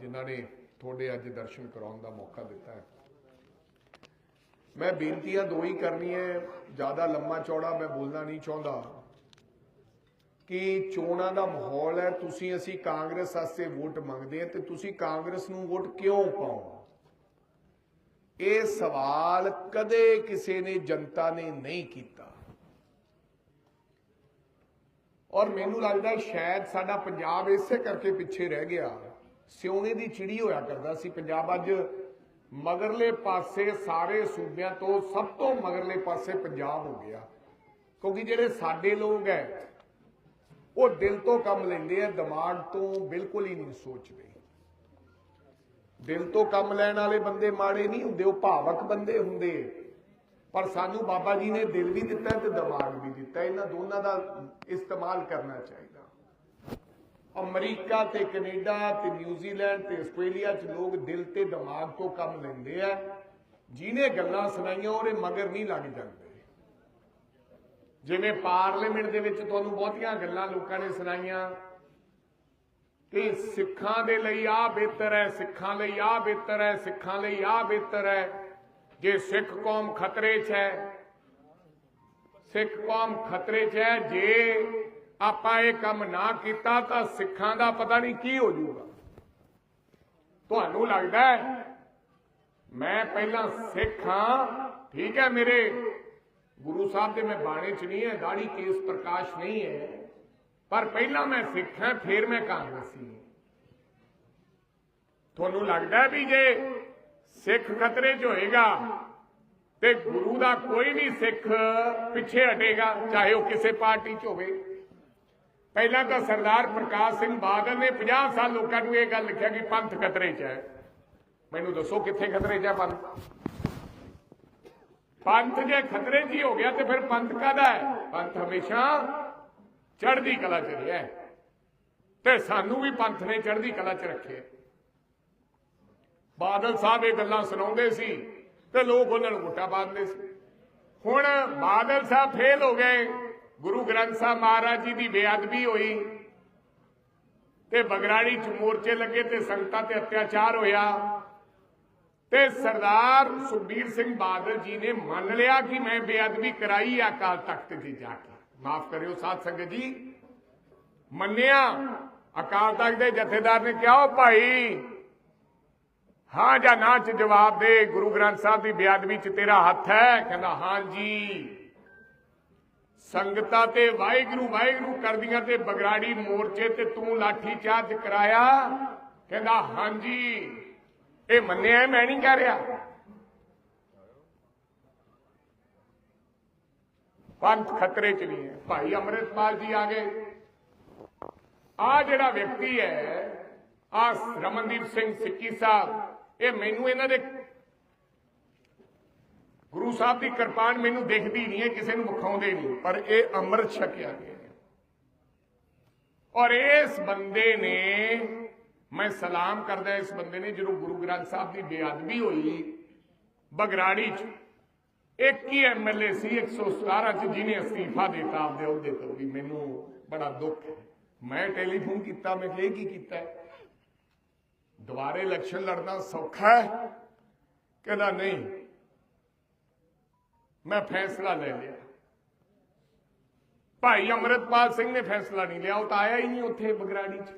ਜਿਨ੍ਹਾਂ ਨੇ ਤੁਹਾਡੇ ਅੱਜ ਦਰਸ਼ਨ ਕਰਾਉਣ ਦਾ ਮੌਕਾ ਦਿੱਤਾ ਹੈ। ਮੈਂ ਬੇਨਤੀਆਂ ਦੋ ਹੀ ਕਰਨੀਆਂ ਜ਼ਿਆਦਾ ਲੰਮਾ ਚੌੜਾ ਮੈਂ ਬੋਲਣਾ ਨਹੀਂ ਚਾਹੁੰਦਾ। ਕਿ ਚੋਣਾਂ ਦਾ ਮਾਹੌਲ ਹੈ, ਤੁਸੀਂ ਅਸੀਂ ਕਾਂਗਰਸ ਵਾਸਤੇ ਵੋਟ ਮੰਗਦੇ ਹਾਂ ਤੇ ਤੁਸੀਂ ਕਾਂਗਰਸ ਨੂੰ ਵੋਟ ਕਿਉਂ ਪਾਓ? ਇਹ ਸਵਾਲ ਕਦੇ ਕਿਸੇ ਨੇ, ਜਨਤਾ ਨੇ ਨਹੀਂ ਕੀਤਾ। ਔਰ ਮੈਨੂੰ ਲੱਗਦਾ ਸ਼ਾਇਦ ਸਾਡਾ ਪੰਜਾਬ ਇਸੇ ਕਰਕੇ ਪਿੱਛੇ ਰਹਿ ਗਿਆ। ਸਿਉਣੇ ਦੀ ਚਿੜੀ ਹੋਇਆ ਕਰਦਾ ਸੀ। ਪੰਜਾਬ ਅੱਜ ਮਗਰਲੇ ਪਾਸੇ ਸਾਰੇ ਸੂਬਿਆਂ ਤੋਂ ਸਭ ਤੋਂ ਮਗਰਲੇ ਪਾਸੇ ਪੰਜਾਬ ਹੋ ਗਿਆ। ਕਿਉਂਕਿ ਜਿਹੜੇ ਸਾਡੇ ਲੋਕ ਹੈ ਉਹ ਦਿਲ ਤੋਂ ਕੰਮ ਲੈਂਦੇ ਆ ਦਿਮਾਗ ਤੋਂ ਬਿਲਕੁਲ ਹੀ ਨਹੀਂ ਸੋਚਦੇ। ਦਿਲ ਤੋਂ ਕੰਮ ਲੈਣ ਵਾਲੇ ਬੰਦੇ ਮਾੜੇ ਨਹੀਂ ਹੁੰਦੇ, ਉਹ ਭਾਵਕ ਬੰਦੇ ਹੁੰਦੇ ਪਰ ਸਾਨੂੰ ਬਾਬਾ ਜੀ ਨੇ ਦਿਲ ਵੀ ਦਿੱਤਾ ਤੇ ਦਿਮਾਗ ਵੀ ਦਿੱਤਾ। ਇਹਨਾਂ ਦੋਨਾਂ ਦਾ ਇਸਤੇਮਾਲ ਕਰਨਾ ਚਾਹੀਦਾ। ਅਮਰੀਕਾ ਤੇ ਕੈਨੇਡਾ ਤੇ ਨਿਊਜ਼ੀਲੈਂਡ ਤੇ ਆਸਟ੍ਰੇਲੀਆ 'ਚ ਲੋਕ ਦਿਲ ਤੇ ਦਿਮਾਗ ਤੋਂ ਕੰਮ ਲੈਂਦੇ ਆ। ਜਿਹਨੇ ਗੱਲਾਂ ਸੁਣਾਈਆਂ, ਉਹਦੇ ਮਗਰ ਨਹੀਂ ਲੱਗ ਜਾਂਦੇ। ਜਿਵੇਂ ਪਾਰਲੀਮੈਂਟ ਦੇ ਵਿੱਚ ਤੁਹਾਨੂੰ ਬਹੁਤੀਆਂ ਗੱਲਾਂ ਲੋਕਾਂ ਨੇ ਸੁਣਾਈਆਂ ਕਿ ਸਿੱਖਾਂ ਦੇ ਲਈ ਆ ਬਿਹਤਰ ਹੈ, ਸਿੱਖਾਂ ਲਈ ਆ ਬਿਹਤਰ ਹੈ, ਸਿੱਖਾਂ ਲਈ ਆ ਬਿਹਤਰ ਹੈ। ਜੇ ਸਿੱਖ ਕੌਮ ਖਤਰੇ 'ਚ ਹੈ, ਸਿੱਖ ਕੌਮ ਖਤਰੇ 'ਚ ਹੈ, ਜੇ ਆਪਾਂ ਇਹ ਕੰਮ ਨਾ ਕੀਤਾ ਤਾਂ ਸਿੱਖਾਂ ਦਾ ਪਤਾ ਨਹੀਂ ਕੀ ਹੋ ਜਾਊਗਾ। ਤੁਹਾਨੂੰ ਲੱਗਦਾ ਮੈਂ ਪਹਿਲਾਂ ਸਿੱਖ ਹਾਂ? ਠੀਕ ਹੈ ਮੇਰੇ। ਗੁਰੂ ਸਾਹਿਬ ਦੇ ਮੈਂ ਬਾਣੇ 'ਚ ਨਹੀਂ ਹੈ, ਦਾੜੀ ਕੇਸ ਪ੍ਰਕਾਸ਼ ਨਹੀਂ ਹੈ। ਪਰ ਪਹਿਲਾਂ ਮੈਂ ਸਿੱਖ ਹਾਂ, ਫਿਰ ਮੈਂ ਕਾਂਗਰਸੀ ਹਾਂ। ਤੁਹਾਨੂੰ ਲੱਗਦਾ ਵੀ ਜੇ ਸਿੱਖ ਖਤਰੇ 'ਚ ਹੋਏਗਾ ਤੇ ਗੁਰੂ ਦਾ ਕੋਈ ਵੀ ਸਿੱਖ ਪਿੱਛੇ ਹਟੇਗਾ, ਚਾਹੇ ਉਹ ਕਿਸੇ ਪਾਰਟੀ 'ਚ ਹੋਵੇ। ਪਹਿਲਾਂ ਤਾਂ ਸਰਦਾਰ ਪ੍ਰਕਾਸ਼ ਸਿੰਘ ਬਾਦਲ ਨੇ 50 ਸਾਲ ਲੋਕਾਂ ਨੂੰ ਇਹ ਗੱਲ ਲਿਖਿਆ ਕਿ ਪੰਥ ਖਤਰੇ 'ਚ ਹੈ। ਮੈਨੂੰ ਦੱਸੋ ਕਿੱਥੇ ਖਤਰੇ 'ਚ ਹੈ ਪੰਥ? ਪੰਥ ਜੇ ਖਤਰੇ 'ਚ ਹੀ ਹੋ ਗਿਆ ਤੇ ਫਿਰ ਪੰਥ ਕਾਦਾ ਹੈ? ਪੰਥ ਹਮੇਸ਼ਾ ਚੜ੍ਹਦੀ ਕਲਾ 'ਚ ਰਿਹਾ ਤੇ ਸਾਨੂੰ ਵੀ ਪੰਥ ਨੇ ਚੜ੍ਹਦੀ ਕਲਾ 'ਚ ਰੱਖਿਆ ਬਾਦਲ ਸਾਹਿਬ ਇਹ ਗੱਲਾਂ ਸੁਣਾਉਂਦੇ ਸੀ ਤੇ ਲੋਕ ਉਹਨਾਂ ਨੂੰ ਗੁੱਟਾ ਪਾਉਂਦੇ ਸੀ। ਹੁਣ ਬਾਦਲ ਸਾਹਿਬ ਫੇਲ ਹੋ ਗਏ। ਗੁਰੂ ਗ੍ਰੰਥ ਸਾਹਿਬ ਮਹਾਰਾਜ ਜੀ ਦੀ ਬੇਅਦਬੀ ਹੋਈ ਤੇ ਬਗਰਾੜੀ ਚ ਮੋਰਚੇ ਲੱਗੇ ਤੇ ਸੰਗਤਾਂ ਤੇ ਅਤਿਆਚਾਰ ਹੋਇਆ ਤੇ ਸਰਦਾਰ ਸੁਖਬੀਰ ਸਿੰਘ ਬਾਦਲ ਜੀ ਨੇ ਮੰਨ ਲਿਆ ਕਿ ਮੈਂ ਬੇਅਦਬੀ ਕਰਾਈ ਆ ਅਕਾਲ ਤਖਤ ਤੇ ਜਾ ਕੇ। ਮਾਫ ਕਰਿਓ ਸਾਧ ਸੰਗਤ ਜੀ। ਮੰਨਿਆ, ਅਕਾਲ ਤਖਤ ਦੇ ਜਥੇਦਾਰ ਨੇ ਕਿਹਾ ਉਹ ਭਾਈ, ਹਾਂ ਜਾਂ ਨਾ ਚ ਜਵਾਬ ਦੇ, ਗੁਰੂ ਗ੍ਰੰਥ ਸਾਹਿਬ ਦੀ ਬੇਅਦਬੀ ਚ ਤੇਰਾ ਹੱਥ ਹੈ। ਕਹਿੰਦਾ, ਹਾਂ ਜੀ। ਸੰਗਤਾਂ ਤੇ ਵਾਹਿਗੁਰੂ ਵਾਹਿਗੁਰੂ ਕਰਦੀਆਂ ਤੇ ਬਗਰਾੜੀ ਮੋਰਚੇ ਤੇ ਤੂੰ ਲਾਠੀ ਚਾਰਜ ਕਰਾਇਆ? ਕਹਿੰਦਾ, ਹਾਂਜੀ। ਇਹ ਮੰਨਿਆ ਮੈਂ ਨਹੀਂ ਕਹਿ ਰਿਹਾ। ਪੰਥ ਖਤਰੇ ਚ ਨਹੀਂ ਹੈ। ਭਾਈ ਅੰਮ੍ਰਿਤਪਾਲ ਜੀ ਆ ਗਏ। ਆ ਜਿਹੜਾ ਵਿਅਕਤੀ ਹੈ, ਆ ਰਮਨਦੀਪ ਸਿੰਘ ਸਿੱਕੀ ਸਾਹਿਬ, ਇਹ ਮੈਨੂੰ ਇਹਨਾਂ ਦੇ ਗੁਰੂ ਸਾਹਿਬ ਦੀ ਕਿਰਪਾਨ ਮੈਨੂੰ ਦਿਖਦੀ ਨਹੀਂ ਹੈ, ਕਿਸੇ ਨੂੰ ਵਿਖਾਉਂਦੇ ਨਹੀਂ। ਪਰ ਇਹ ਅੰਮ੍ਰਿਤ ਛਕਿਆ ਗਿਆ ਔਰ ਇਸ ਬੰਦੇ ਨੇ, ਮੈਂ ਸਲਾਮ ਕਰਦਾ ਇਸ ਬੰਦੇ ਨੇ, ਜਦੋਂ ਗੁਰੂ ਗ੍ਰੰਥ ਸਾਹਿਬ ਦੀ ਬੇਅਦਬੀ ਹੋਈ ਬਗਰਾੜੀ ਚ, ਇੱਕ ਹੀ ਐਮਐਲਏ ਸੀ 117 ਚ, ਜਿਹਨੇ ਅਸਤੀਫਾ ਦਿੱਤਾ ਆਪਦੇ ਅਹੁਦੇ ਤੋਂ ਵੀ ਮੈਨੂੰ ਬੜਾ ਦੁੱਖ ਹੈ। ਮੈਂ ਟੈਲੀਫੋਨ ਕੀਤਾ, ਮੈਂ ਕਿਹਾ, ਇਹ ਕੀ ਕੀਤਾ ਦੁਬਾਰੇ ਇਲੈਕਸ਼ਨ ਲੜਨਾ ਸੌਖਾ ਹੈ? ਕਹਿੰਦਾ, ਨਹੀਂ। ਮੈਂ ਫੈਸਲਾ ਲੈ ਲਿਆ। ਭਾਈ ਅਮਰਤਪਾਲ ਸਿੰਘ ਨੇ ਫੈਸਲਾ ਨਹੀਂ ਲਿਆ, ਉਹ ਤਾਂ ਆਇਆ ਹੀ ਨਹੀਂ ਉੱਥੇ ਬਗਰਾੜੀ 'ਚ।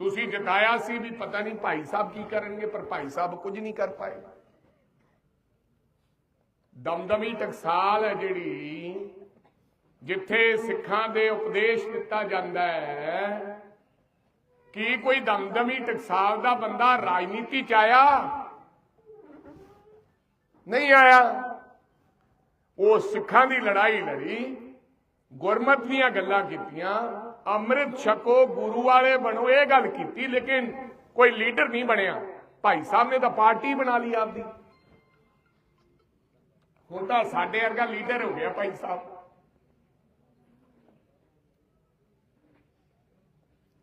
ਤੁਸੀਂ ਜਤਾਇਆ ਸੀ ਵੀ ਪਤਾ ਨਹੀਂ ਭਾਈ ਸਾਹਿਬ ਕੀ ਕਰਨਗੇ, ਪਰ ਭਾਈ ਸਾਹਿਬ ਕੁਝ ਨਹੀਂ ਕਰ ਪਾਏ। ਦਮਦਮੀ ਟਕਸਾਲ ਹੈ ਜਿਹੜੀ, ਜਿੱਥੇ ਸਿੱਖਾਂ ਦੇ ਉਪਦੇਸ਼ ਦਿੱਤਾ ਜਾਂਦਾ ਹੈ ਕੀ ਕੋਈ ਦਮਦਮੀ ਟਕਸਾਲ ਦਾ ਬੰਦਾ ਰਾਜਨੀਤੀ ਚ ਆਇਆ? ਨਹੀਂ ਆਇਆ। ਉਹ ਸਿੱਖਾਂ ਦੀ ਲੜਾਈ ਲੜੀ, ਗੁਰਮਤ ਦੀਆਂ ਗੱਲਾਂ ਕੀਤੀਆਂ, ਅੰਮ੍ਰਿਤ ਛਕੋ, ਗੁਰੂ ਵਾਲੇ ਬਣੋ, ਇਹ ਗੱਲ ਕੀਤੀ, ਲੇਕਿਨ ਕੋਈ ਲੀਡਰ ਨਹੀਂ ਬਣਿਆ। ਭਾਈ ਸਾਹਿਬ ਨੇ ਤਾਂ ਪਾਰਟੀ ਬਣਾ ਲਈ ਆਪਦੀ। ਹੁਣ ਤਾਂ ਸਾਡੇ ਵਰਗਾ ਲੀਡਰ ਹੋ ਗਿਆ ਭਾਈ ਸਾਹਿਬ।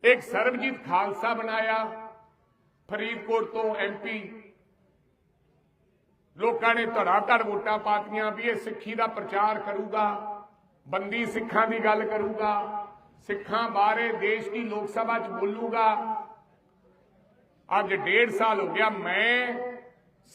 ਇੱਕ ਸਰਬਜੀਤ ਖਾਲਸਾ ਬਣਾਇਆ ਫਰੀਦਕੋਟ ਤੋਂ ਐਮਪੀ ਲੋਕਾਂ ਨੇ ਧੜਾ ਧੜ ਵੋਟਾਂ ਪਾਤੀਆਂ ਵੀ ਇਹ ਸਿੱਖੀ ਦਾ ਪ੍ਰਚਾਰ ਕਰੂਗਾ, ਬੰਦੀ ਸਿੱਖਾਂ ਦੀ ਗੱਲ ਕਰੂਗਾ, ਸਿੱਖਾਂ ਬਾਰੇ ਦੇਸ਼ ਦੀ ਲੋਕ ਸਭਾ 'ਚ ਬੋਲੂਗਾ। ਅੱਜ ਡੇਢ ਸਾਲ ਹੋ ਗਿਆ, ਮੈਂ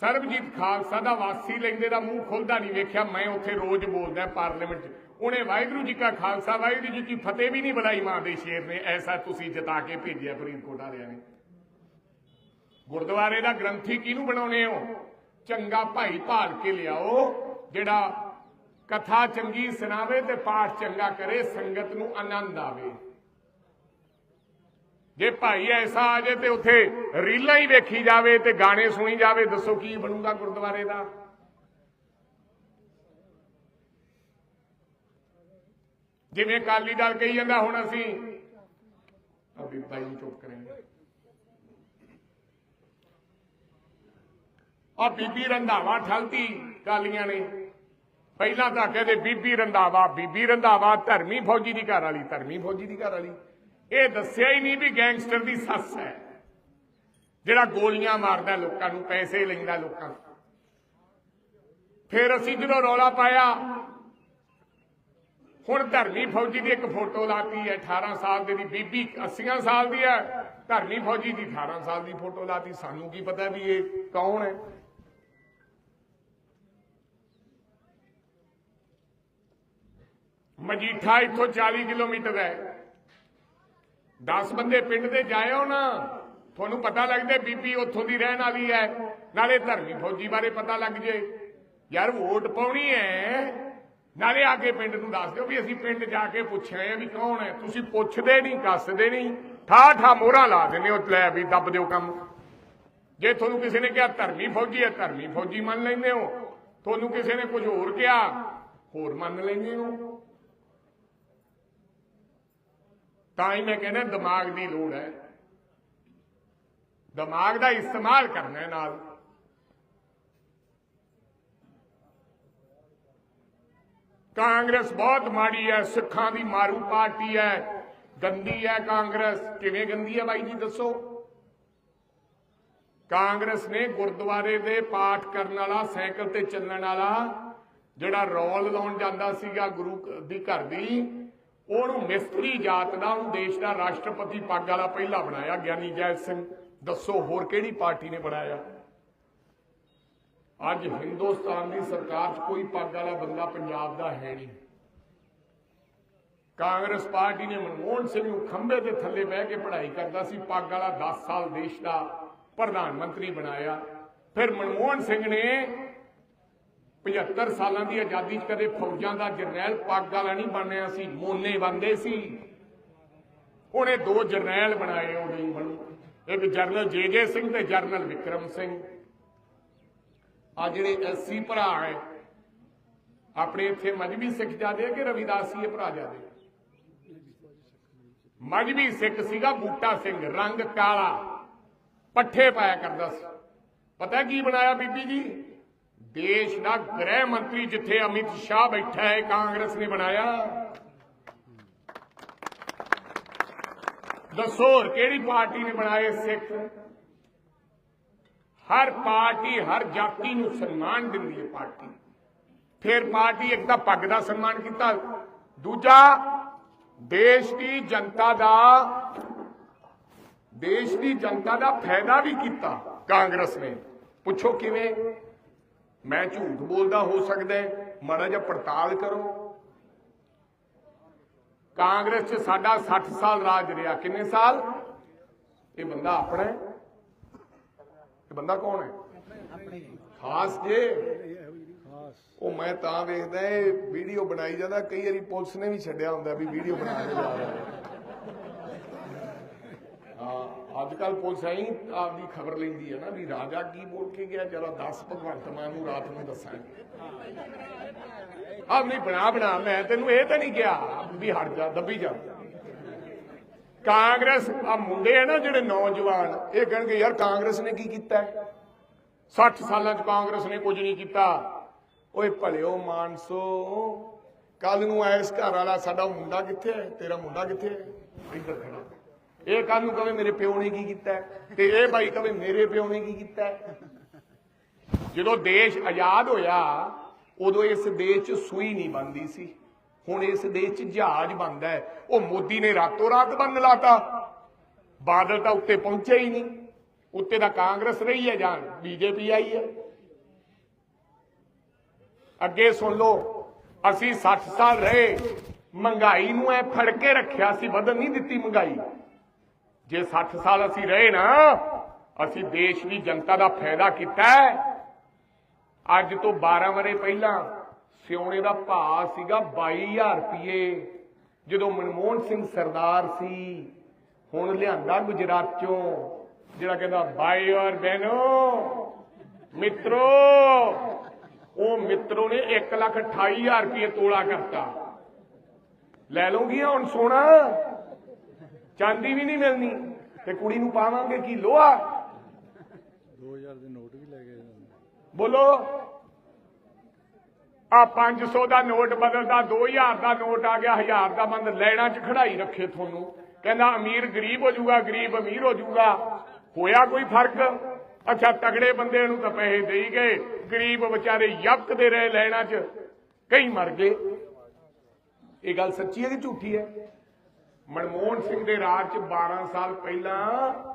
ਸਰਬਜੀਤ ਖਾਲਸਾ ਦਾ ਵਾਸੀ ਲੈਂਦੇ ਦਾ ਮੂੰਹ ਖੁੱਲਦਾ ਨਹੀਂ ਵੇਖਿਆ, ਮੈਂ ਉੱਥੇ ਰੋਜ਼ ਬੋਲਦਾ, ਪਾਰਲੀਮੈਂਟ 'ਚ। ਉਹਨੇ ਵਾਹਿਗੁਰੂ ਜੀ ਕਾ ਖਾਲਸਾ, ਵਾਹਿਗੁਰੂ ਜੀ ਕੀ ਫਤਿਹ ਵੀ ਨਹੀਂ ਬੁਲਾਈ ਮਾਂ ਦੇ ਸ਼ੇਰ ਨੇ, ਐਸਾ ਤੁਸੀਂ ਜਿਤਾ ਕੇ ਭੇਜਿਆ ਫਰੀਦਕੋਟ ਵਾਲਿਆਂ ਨੇ। ਗੁਰਦੁਆਰੇ ਦਾ ਗ੍ਰੰਥੀ ਕਿਹਨੂੰ ਬਣਾਉਣੇ ਹੋ? ਚੰਗਾ ਭਾਈ ਭਾਲ ਕੇ ਲਿਆਓ, ਜਿਹੜਾ ਕਥਾ ਚੰਗੀ ਸੁਣਾਵੇ ਤੇ ਪਾਠ ਚੰਗਾ ਕਰੇ, ਸੰਗਤ ਨੂੰ ਆਨੰਦ ਆਵੇ। ਜੇ ਭਾਈ ਐਸਾ ਆ ਜੇ ਤੇ ਉੱਥੇ ਰੀਲਾਂ ਹੀ ਵੇਖੀ ਜਾਵੇ ਤੇ ਗਾਣੇ ਸੁਣੀ ਜਾਵੇ, ਦੱਸੋ ਕੀ ਬਣੂਗਾ ਗੁਰਦੁਆਰੇ ਦਾ? ਜਿਵੇਂ ਕਾਲੀ ਦਲ ਕਹੀ ਜਾਂਦਾ, ਹੁਣ ਅਸੀਂ ਅਭੀ ਭਾਈ ਚੁੱਪ ਕਰਾਂਗੇ। ਆ ਬੀਬੀ ਰੰਧਾਵਾ ਠਲਤੀ ਕਾਲੀਆਂ ਨੇ। ਪਹਿਲਾਂ ਤਾਂ ਕਹਿੰਦੇ ਬੀਬੀ ਰੰਧਾਵਾ ਬੀਬੀ ਰੰਧਾਵਾ ਧਰਮੀ ਫੌਜੀ ਦੀ ਘਰ ਵਾਲੀ, ਧਰਮੀ ਫੌਜੀ ਦੀ ਘਰ ਵਾਲੀ। ਇਹ ਦੱਸਿਆ ਹੀ ਨਹੀਂ ਵੀ ਗੈਂਗਸਟਰ ਦੀ ਸੱਸ ਹੈ। ਜਿਹੜਾ ਗੋਲੀਆਂ ਮਾਰਦਾ ਲੋਕਾਂ ਨੂੰ, ਪੈਸੇ ਲੈਂਦਾ ਲੋਕਾਂ ਤੋਂ ਫਿਰ ਅਸੀਂ ਜਦੋਂ ਰੌਲਾ ਪਾਇਆ ਹੁਣ ਧਰਮੀ ਫੌਜੀ ਦੀ ਇੱਕ ਫੋਟੋ ਲਾਤੀ ਹੈ 18 ਸਾਲ ਦੀ ਦੀ, ਬੀਬੀ 80 ਸਾਲ ਦੀ ਹੈ। ਧਰਮੀ ਫੌਜੀ ਦੀ 18 ਸਾਲ ਦੀ ਫੋਟੋ ਲਾਤੀ। ਸਾਨੂੰ ਕੀ ਪਤਾ ਵੀ ਇਹ ਕੌਣ ਹੈ? ਮਜੀਠਾ ਇੱਥੋਂ 40 ਕਿਲੋਮੀਟਰ ਹੈ। 10 ਬੰਦੇ ਪਿੰਡ ਦੇ ਜਾਇਓ ਨਾ, ਤੁਹਾਨੂੰ ਪਤਾ ਲੱਗਦਾ ਬੀਬੀ ਉੱਥੋਂ ਦੀ ਰਹਿਣ ਵਾਲੀ ਹੈ। ਨਾਲੇ ਧਰਮੀ ਫੌਜੀ ਬਾਰੇ ਪਤਾ ਲੱਗ ਜੇ। ਯਾਰ ਵੋਟ ਪਾਉਣੀ ਹੈ। ਨਾਲੇ ਆ ਕੇ ਪਿੰਡ ਨੂੰ ਦੱਸ ਦਿਓ ਵੀ ਅਸੀਂ ਪਿੰਡ ਜਾ ਕੇ ਪੁੱਛਿਆ ਆ ਵੀ ਕੌਣ ਹੈ। ਤੁਸੀਂ ਪੁੱਛਦੇ ਨਹੀਂ, ਕੱਸਦੇ ਨਹੀਂ। ਠਾ ਠਾ ਮੋਹਰਾਂ ਲਾ ਦਿੰਦੇ ਹੋ, ਲੈ ਵੀ ਦੱਬ ਦਿਓ ਕੰਮ। ਜੇ ਤੁਹਾਨੂੰ ਕਿਸੇ ਨੇ ਕਿਹਾ ਧਰਮੀ ਫੌਜੀ ਹੈ, ਧਰਮੀ ਫੌਜੀ ਮੰਨ ਲੈਂਦੇ ਹੋ। ਤੁਹਾਨੂੰ ਕਿਸੇ ਨੇ ਕੁਝ ਹੋਰ ਕਿਹਾ, ਹੋਰ ਮੰਨ ਲੈਂਦੇ ਹੋ। ਤਾਂ ਹੀ ਮੈਂ ਕਹਿੰਦਾ, ਦਿਮਾਗ ਦੀ ਲੋੜ ਹੈ। ਦਿਮਾਗ ਦਾ ਇਸਤੇਮਾਲ ਕਰਨਾ ਨਾਲ। ਕਾਂਗਰਸ ਬਹੁਤ ਮਾੜੀ ਹੈ, ਸਿੱਖਾਂ ਦੀ ਮਾਰੂ ਪਾਰਟੀ ਹੈ। ਗੰਦੀ ਹੈ ਕਾਂਗਰਸ। ਕਿਵੇਂ ਗੰਦੀ ਹੈ ਬਾਈ ਜੀ, ਦੱਸੋ? ਕਾਂਗਰਸ ਨੇ ਗੁਰਦੁਆਰੇ ਦੇ ਪਾਠ ਕਰਨ ਵਾਲਾ, ਸਾਈਕਲ ਤੇ ਚੱਲਣ ਵਾਲਾ, ਜਿਹੜਾ ਰੌਲ ਲਾਉਣ ਜਾਂਦਾ ਸੀਗਾ ਗੁਰੂ ਦੀ ਘਰ ਦੀ, ਉਹਨੂੰ ਮਿਸਤਰੀ ਜਾਤ ਦਾ, ਉਹਨੂੰ ਦੇਸ਼ ਦਾ ਰਾਸ਼ਟਰਪਤੀ ਪੱਗ ਵਾਲਾ ਪਹਿਲਾ ਬਣਾਇਆ, ਗਿਆਨੀ ਜੈਲ ਸਿੰਘ। ਦੱਸੋ ਹੋਰ ਕਿਹੜੀ ਪਾਰਟੀ ਨੇ ਬਣਾਇਆ? ਅੱਜ ਹਿੰਦੁਸਤਾਨ ਦੀ ਸਰਕਾਰ 'ਚ ਕੋਈ ਪੱਗ ਵਾਲਾ ਬੰਦਾ ਪੰਜਾਬ ਦਾ ਹੈ ਨਹੀਂ। ਕਾਂਗਰਸ ਪਾਰਟੀ ਨੇ ਮਨਮੋਹਨ ਸਿੰਘ ਨੂੰ ਖੰਭੇ ਦੇ ਥੱਲੇ ਬਹਿ ਕੇ ਪੜ੍ਹਾਈ ਕਰਦਾ ਸੀ, ਪੱਗ ਵਾਲਾ 10 ਸਾਲ ਦੇਸ਼ ਦਾ ਪ੍ਰਧਾਨ ਮੰਤਰੀ ਬਣਾਇਆ। ਫਿਰ ਮਨਮੋਹਨ ਸਿੰਘ ਨੇ 75 ਸਾਲਾਂ ਦੀ ਆਜ਼ਾਦੀ 'ਚ ਕਦੇ ਫੌਜਾਂ ਦਾ ਜਰਨੈਲ ਪੱਗ ਵਾਲਾ ਨਹੀਂ ਬਣਿਆ ਸੀ, ਮੋਨੇ ਬੰਦੇ ਸੀ। ਉਹਨੇ ਦੋ ਜਰਨੈਲ ਬਣਾਏ ਉਹ ਨਹੀਂ ਬਣੂ। ਇੱਕ ਜਰਨਲ ਜੇ ਜੇ ਸਿੰਘ ਤੇ ਜਰਨਲ ਵਿਕਰਮ ਸਿੰਘ। ਆ ਜਿਹੜੇ ਐਸੀ ਭਰਾ ਹੈ, ਆਪਣੇ ਇੱਥੇ ਮਜਬੀ ਸਿੱਖ ਜਾਦੇ ਕਿ ਰਵਿਦਾਸੀਏ ਭਰਾ ਜਾਦੇ ਮਜਬੀ ਸਿੱਖ ਸੀਗਾ ਬੂਟਾ ਸਿੰਘ, ਰੰਗ ਕਾਲਾ, ਪੱਠੇ ਪਾਇਆ ਕਰਦਾ ਸੀ। ਪਤਾ ਕੀ ਬਣਾਇਆ ਬੀਬੀ ਜੀ? ਦੇਸ਼ ਦਾ ਗ੍ਰਹਿ ਮੰਤਰੀ ਜਿੱਥੇ ਅਮਿਤ ਸ਼ਾਹ ਬੈਠਾ ਹੈ, ਕਾਂਗਰਸ ਨੇ ਬਣਾਇਆ। ਦੱਸੋ ਕਿਹੜੀ ਪਾਰਟੀ ਨੇ ਬਣਾਏ ਸਿੱਖ? ਹਰ ਪਾਰਟੀ, ਹਰ ਜਾਤੀ ਨੂੰ ਸਨਮਾਨ ਦਿੰਦੀ ਹੈ ਪਾਰਟੀ। ਫਿਰ ਪਾਰਟੀ ਇੱਕ ਤਾਂ ਪੱਗ ਦਾ ਸਨਮਾਨ ਕੀਤਾ, ਦੂਜਾ ਦੇਸ਼ ਦੀ ਜਨਤਾ ਦਾ, ਦੇਸ਼ ਦੀ ਜਨਤਾ ਦਾ ਫਾਇਦਾ ਵੀ ਕੀਤਾ ਕਾਂਗਰਸ ਨੇ। ਪੁੱਛੋ ਕਿਵੇਂ? ਮੈਂ ਝੂਠ ਬੋਲਦਾ ਹੋ ਸਕਦਾ ਮਾੜਾ ਜਿਹਾ ਪੜਤਾਲ ਕਰੋ। ਕਾਂਗਰਸ 'ਚ ਸਾਡਾ 60 ਸਾਲ ਰਾਜ ਰਿਹਾ। ਕਿੰਨੇ ਸਾਲ? ਇਹ ਬੰਦਾ ਆਪਣਾ ਹੈ। ਇਹ ਬੰਦਾ ਕੌਣ ਹੈ? ਖਾਸ ਜੇ। ਉਹ ਮੈਂ ਤਾਂ ਵੇਖਦਾ ਇਹ ਵੀਡੀਓ ਬਣਾਈ ਜਾਂਦਾ, ਕਈ ਵਾਰੀ ਪੁਲਿਸ ਨੇ ਵੀ ਛੱਡਿਆ ਹੁੰਦਾ ਵੀ ਵੀਡੀਓ ਬਣਾ ਕੇ ਜਾ ਹਾਂ ਅੱਜ ਕੱਲ ਪੁਲਿਸ ਐਂ ਆਪਦੀ ਖਬਰ ਲੈਂਦੀ ਹੈ ਨਾ ਵੀ ਰਾਜਾ ਕੀ ਬੋਲ ਕੇ ਗਿਆ, ਜਰਾ 10 ਭਗਵੰਤ ਮਾਨ ਨੂੰ ਰਾਤ ਨੂੰ ਦੱਸਾਂਗੇ ਆ ਨਹੀਂ, ਬਣਾ ਬਣਾ, ਮੈਂ ਤੈਨੂੰ ਇਹ ਤਾਂ ਨਹੀਂ ਕਿਹਾ, ਵੀ ਹਟ ਜਾ, ਦੱਬੀ ਜਾ। ਕਾਂਗਰਸ ਆ ਮੁੰਡੇ ਆ ਨਾ ਜਿਹੜੇ ਨੌਜਵਾਨ, ਇਹ ਕਹਿਣਗੇ, ਯਾਰ ਕਾਂਗਰਸ ਨੇ ਕੀ ਕੀਤਾ 60 ਸਾਲਾਂ ਚ ਕਾਂਗਰਸ ਨੇ ਕੁਝ ਨਹੀਂ ਕੀਤਾ। ਓਏ ਭਲਿਓ ਮਾਨਸੋ ਕੱਲ ਨੂੰ ਐਸ ਘਰ ਵਾਲਾ ਸਾਡਾ ਮੁੰਡਾ ਕਿੱਥੇ ਹੈ? ਤੇਰਾ ਮੁੰਡਾ ਕਿੱਥੇ ਹੈ? ਇੱਧਰ ਖੜਾ। ਇਹ ਕੱਲ ਨੂੰ ਕਵੇ ਮੇਰੇ ਪਿਓ ਨੇ ਕੀ ਕੀਤਾ ਤੇ ਇਹ ਭਾਈ ਕਵੇ ਮੇਰੇ ਪਿਓ ਨੇ ਕੀ ਕੀਤਾ ਜਦੋਂ ਦੇਸ਼ ਆਜ਼ਾਦ ਹੋਇਆ, ਉਦੋਂ ਇਸ ਦੇਸ਼ 'ਚ ਸੂਈ ਨਹੀਂ ਬੰਦੀ ਸੀ। ਹੁਣ ਇਸ ਦੇਸ਼ 'ਚ ਜਹਾਜ਼ ਬੰਦ ਹੈ। ਉਹ ਮੋਦੀ ਨੇ ਰਾਤੋਂ ਰਾਤ ਬੰਦ ਲਾਤਾ। ਬਾਦਲ ਤਾਂ ਉੱਤੇ ਪਹੁੰਚਿਆ ਹੀ ਨਹੀਂ। ਉੱਤੇ ਤਾਂ ਕਾਂਗਰਸ ਰਹੀ ਹੈ ਜਾਂ ਬੀਜੇਪੀ ਆਈ ਹੈ। ਅੱਗੇ ਸੁਣ ਲਓ, ਅਸੀਂ 60 ਸਾਲ ਰਹੇ। ਮਹਿੰਗਾਈ ਨੂੰ ਐ ਫੜ ਕੇ ਰੱਖਿਆ ਸੀ, ਵਧਣ ਨਹੀਂ ਦਿੱਤੀ ਮਹਿੰਗਾਈ। ਜੇ 60 ਸਾਲ ਅਸੀਂ ਰਹੇ ਨਾ, ਅਸੀਂ ਦੇਸ਼ ਦੀ ਜਨਤਾ ਦਾ ਫਾਇਦਾ ਕੀਤਾ ਅੱਜ ਤੋਂ 12 ਵਰੇ ਪਹਿਲਾਂ ਸਿਉਣੇ ਦਾ ਭਾਅ ਸੀਗਾ 22000 ਰੁਪਏ ਜਦੋਂ ਮਨਮੋਹਨ ਸਿੰਘ ਸਰਦਾਰ ਸੀ ਹੁਣ ਲਿਆਂਦਾ ਗੁਜਰਾਤ ਚੋਂ ਜਿਹੜਾ ਕਹਿੰਦਾ ਭਾਈ ਔਰ ਬਹਿਨੋ ਮਿੱਤਰੋ। ਉਹ ਮਿੱਤਰੋ ਨੇ 1 ਲੱਖ 28000 ਰੁਪਏ ਤੋਲਾ ਕਰਤਾ। ਲੈ ਲਓਗੀਆਂ ਹੁਣ ਸੋਨਾ। ਚਾਂਦੀ ਵੀ ਨਹੀਂ ਮਿਲਣੀ। ਤੇ ਕੁੜੀ ਨੂੰ ਪਾਵਾਂਗੇ ਕੀ ਲੋਹਾ? 2000 ਦੇ ਨੋਟ ਵੀ ਲੈ ਨੇ। ਬੋਲੋ। ਆ 500 ਦਾ ਨੋਟ ਬਦਲਦਾ 2000 ਦਾ ਨੋਟ ਆ ਗਿਆ 1000 ਦਾ ਬੰਦ ਲੈਣਾ ਚ ਖੜਾਈ ਰੱਖੇ ਤੁਹਾਨੂੰ। ਕਹਿੰਦਾ ਅਮੀਰ ਗਰੀਬ ਹੋ ਜਾਊਗਾ, ਗਰੀਬ ਅਮੀਰ ਹੋ ਜਾਊਗਾ। ਹੋਇਆ ਕੋਈ ਫ਼ਰਕ? ਅੱਛਾ, ਤਗੜੇ ਬੰਦੇ ਨੂੰ ਤਾਂ ਪੈਸੇ ਦੇਈ ਗਏ। ਗਰੀਬ ਵਿਚਾਰੇ ਯਬਕਦੇ ਰਹੇ ਲੈਣਾ ਚ। ਕਈ ਮਰ ਗਏ। ਇਹ ਗੱਲ ਸੱਚੀ ਹੈ ਕਿ ਝੂਠੀ ਹੈ? ਮਨਮੋਹਨ ਸਿੰਘ ਦੇ ਰਾਜ ਚ 12 ਸਾਲ ਪਹਿਲਾਂ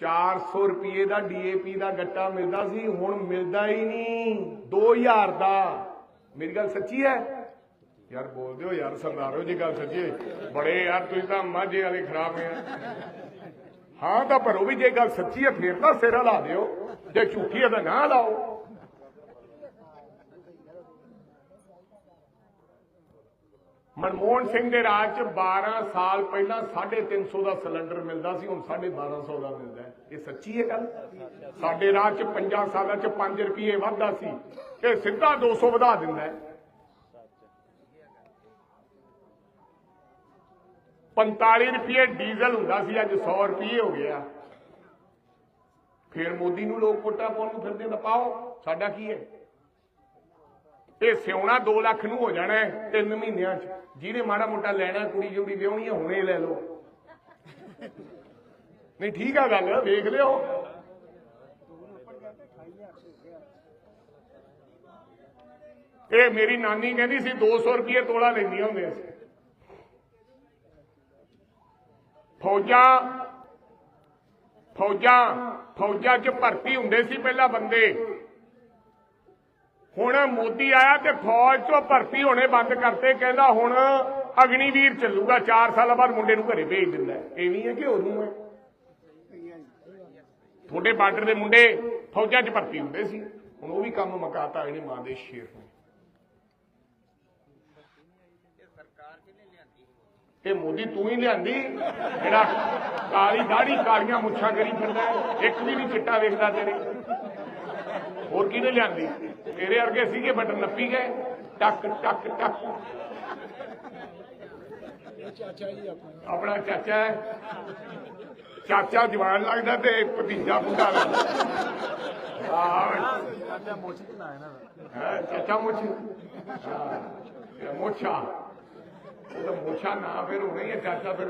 400 ਰੁਪਏ ਦਾ ਡੀਏਪੀ ਦਾ ਗੱਟਾ ਮਿਲਦਾ ਸੀ, ਹੁਣ ਮਿਲਦਾ ਹੀ ਨਹੀਂ। 2000 ਦਾ। ਮੇਰੀ ਗੱਲ ਸੱਚੀ ਹੈ? ਯਾਰ ਬੋਲਦੇ ਹੋ ਯਾਰ, ਸਰਦਾਰੋ ਜੀ, ਗੱਲ ਸੱਚੀ ਬੜੇ ਯਾਰ, ਤੁਸੀਂ ਤਾਂ ਮਾਝੇ ਵਾਲੇ ਖਰਾਬ ਹੈ ਹਾਂ ਤਾਂ ਪਰ ਵੀ ਜੇ ਗੱਲ ਸੱਚੀ ਹੈ, ਫੇਰ ਤਾਂ ਸਿਰ ਲਾ ਦਿਓ। ਜੇ ਝੂਠੀ ਹੈ ਤਾਂ ਨਾ ਲਾਓ। ਮਨਮੋਹਨ ਸਿੰਘ ਦੇ ਰਾਜ ਚ 12 ਸਾਲ ਪਹਿਲਾਂ 350 ਦਾ ਸਿਲੰਡਰ ਮਿਲਦਾ ਸੀ, ਹੁਣ 1250 ਦਾ ਮਿਲਦਾ ਇਹ ਸੱਚੀ ਹੈ ਗੱਲ? ਸਾਡੇ ਰਾਜ ਚ 50 ਸਾਲਾਂ ਚ 5 ਰੁਪਏ ਵਾਧਾ ਸੀ ਇਹ ਸਿੱਧਾ 200 ਵਧਾ ਦਿੰਦਾ ਹੈ। 45 ਰੁਪਏ ਡੀਜ਼ਲ ਹੁੰਦਾ ਸੀ, ਅੱਜ 100 ਰੁਪਏ ਹੋ ਗਿਆ। ਫਿਰ ਮੋਦੀ ਨੂੰ ਲੋਕ ਕੋਟਾ ਪਾਉਣ ਨੂੰ ਫਿਰਦੇ ਤਾਂ ਪਾਓ, ਸਾਡਾ ਕੀ ਹੈ? ਇਹ ਸਿਉਣਾ 2 ਲੱਖ ਨੂੰ ਹੋ ਜਾਣਾ ਹੈ ਤਿੰਨ ਮਹੀਨਿਆਂ ਚ। ਜਿਹਨੇ ਮਾੜਾ ਮੋਟਾ ਲੈਣਾ, ਕੁੜੀ ਜੋੜੀ ਵਿਆਹਣੀ ਹੈ, ਹੁਣੇ ਲੈ ਲਓ। ਨਹੀਂ, ਠੀਕ ਆ ਗੱਲ, ਵੇਖ ਲਿਓ। ਇਹ ਮੇਰੀ ਨਾਨੀ ਕਹਿੰਦੀ ਸੀ 200 ਰੁਪਏ ਤੋਲਾ ਲੈਂਦੀਆਂ ਹੁੰਦੀਆਂ ਸੀ। ਫੌਜਾਂ ਫੌਜਾਂ ਫੌਜਾਂ 'ਚ ਭਰਤੀ ਹੁੰਦੇ ਸੀ ਪਹਿਲਾਂ ਬੰਦੇ। ਹੁਣ ਮੋਦੀ ਆਇਆ ਤੇ ਫੌਜ 'ਚੋਂ ਭਰਤੀ ਹੋਣੇ ਬੰਦ ਕਰਤੇ, ਕਹਿੰਦਾ ਹੁਣ ਅਗਨੀਵੀਰ ਚੱਲੂਗਾ 4 ਸਾਲਾਂ ਬਾਅਦ ਮੁੰਡੇ ਨੂੰ ਘਰੇ ਭੇਜ ਦਿੰਦਾ ਇਹ ਵੀ ਹੈ ਕਿ ਹੋਰ ਹੈ? ਤੁਹਾਡੇ ਬਾਰਡਰ ਦੇ ਮੁੰਡੇ ਫੌਜਾਂ 'ਚ ਭਰਤੀ ਹੁੰਦੇ ਸੀ। ਹੁਣ ਉਹ ਵੀ ਕੰਮ ਮਕਾਤਾ ਇਹਨੇ ਮਾਂ ਦੇ ਸ਼ੇਰ ਨੇ। ਇਹ ਮੋਦੀ ਤੂੰ ਹੀ ਲਿਆਂਦੀ? ਜਿਹੜਾ ਕਾਲੀ ਦਾੜੀ ਕਾਲੀਆਂ ਮੁੱਛਾਂ ਕਰੀ ਫਿਰਦਾ ਇੱਕ ਵੀ ਨਹੀਂ ਚਿੱਟਾ ਵੇਖਦਾ ਤੇਰੇ। ਹੋਰ ਕਿਹਨੇ ਲਿਆਂਦੀ? ਤੇਰੇ ਵਰਗੇ ਸੀਗੇ ਬਟਨ ਨੱਪੀ ਗਏ। ਟੱਕ ਟੱਕ ਟੱਕ। ਚਾਚਾ ਜੀ ਆਪਣਾ ਆਪਣਾ ਚਾਚਾ ਹੈ। ਚਾਚਾ ਜਵਾਨ ਲੱਗਦਾ ਤੇ ਭਤੀਜਾ ਬੁੱਢਾ ਲੱਗਦਾ। ਚਾਚਾ ਮੋਚ ਨਾ ਇਹਨਾਂ ਦਾ ਹੈ ਚਾਚਾ ਮੁੱਛ? ਮੁੱਛਾ। ਉਹ ਤਾਂ ਮੁੱਛਾ ਨਾ ਫਿਰ ਹੋਣਾ ਹੀ ਹੈ ਚਾਚਾ ਫਿਰ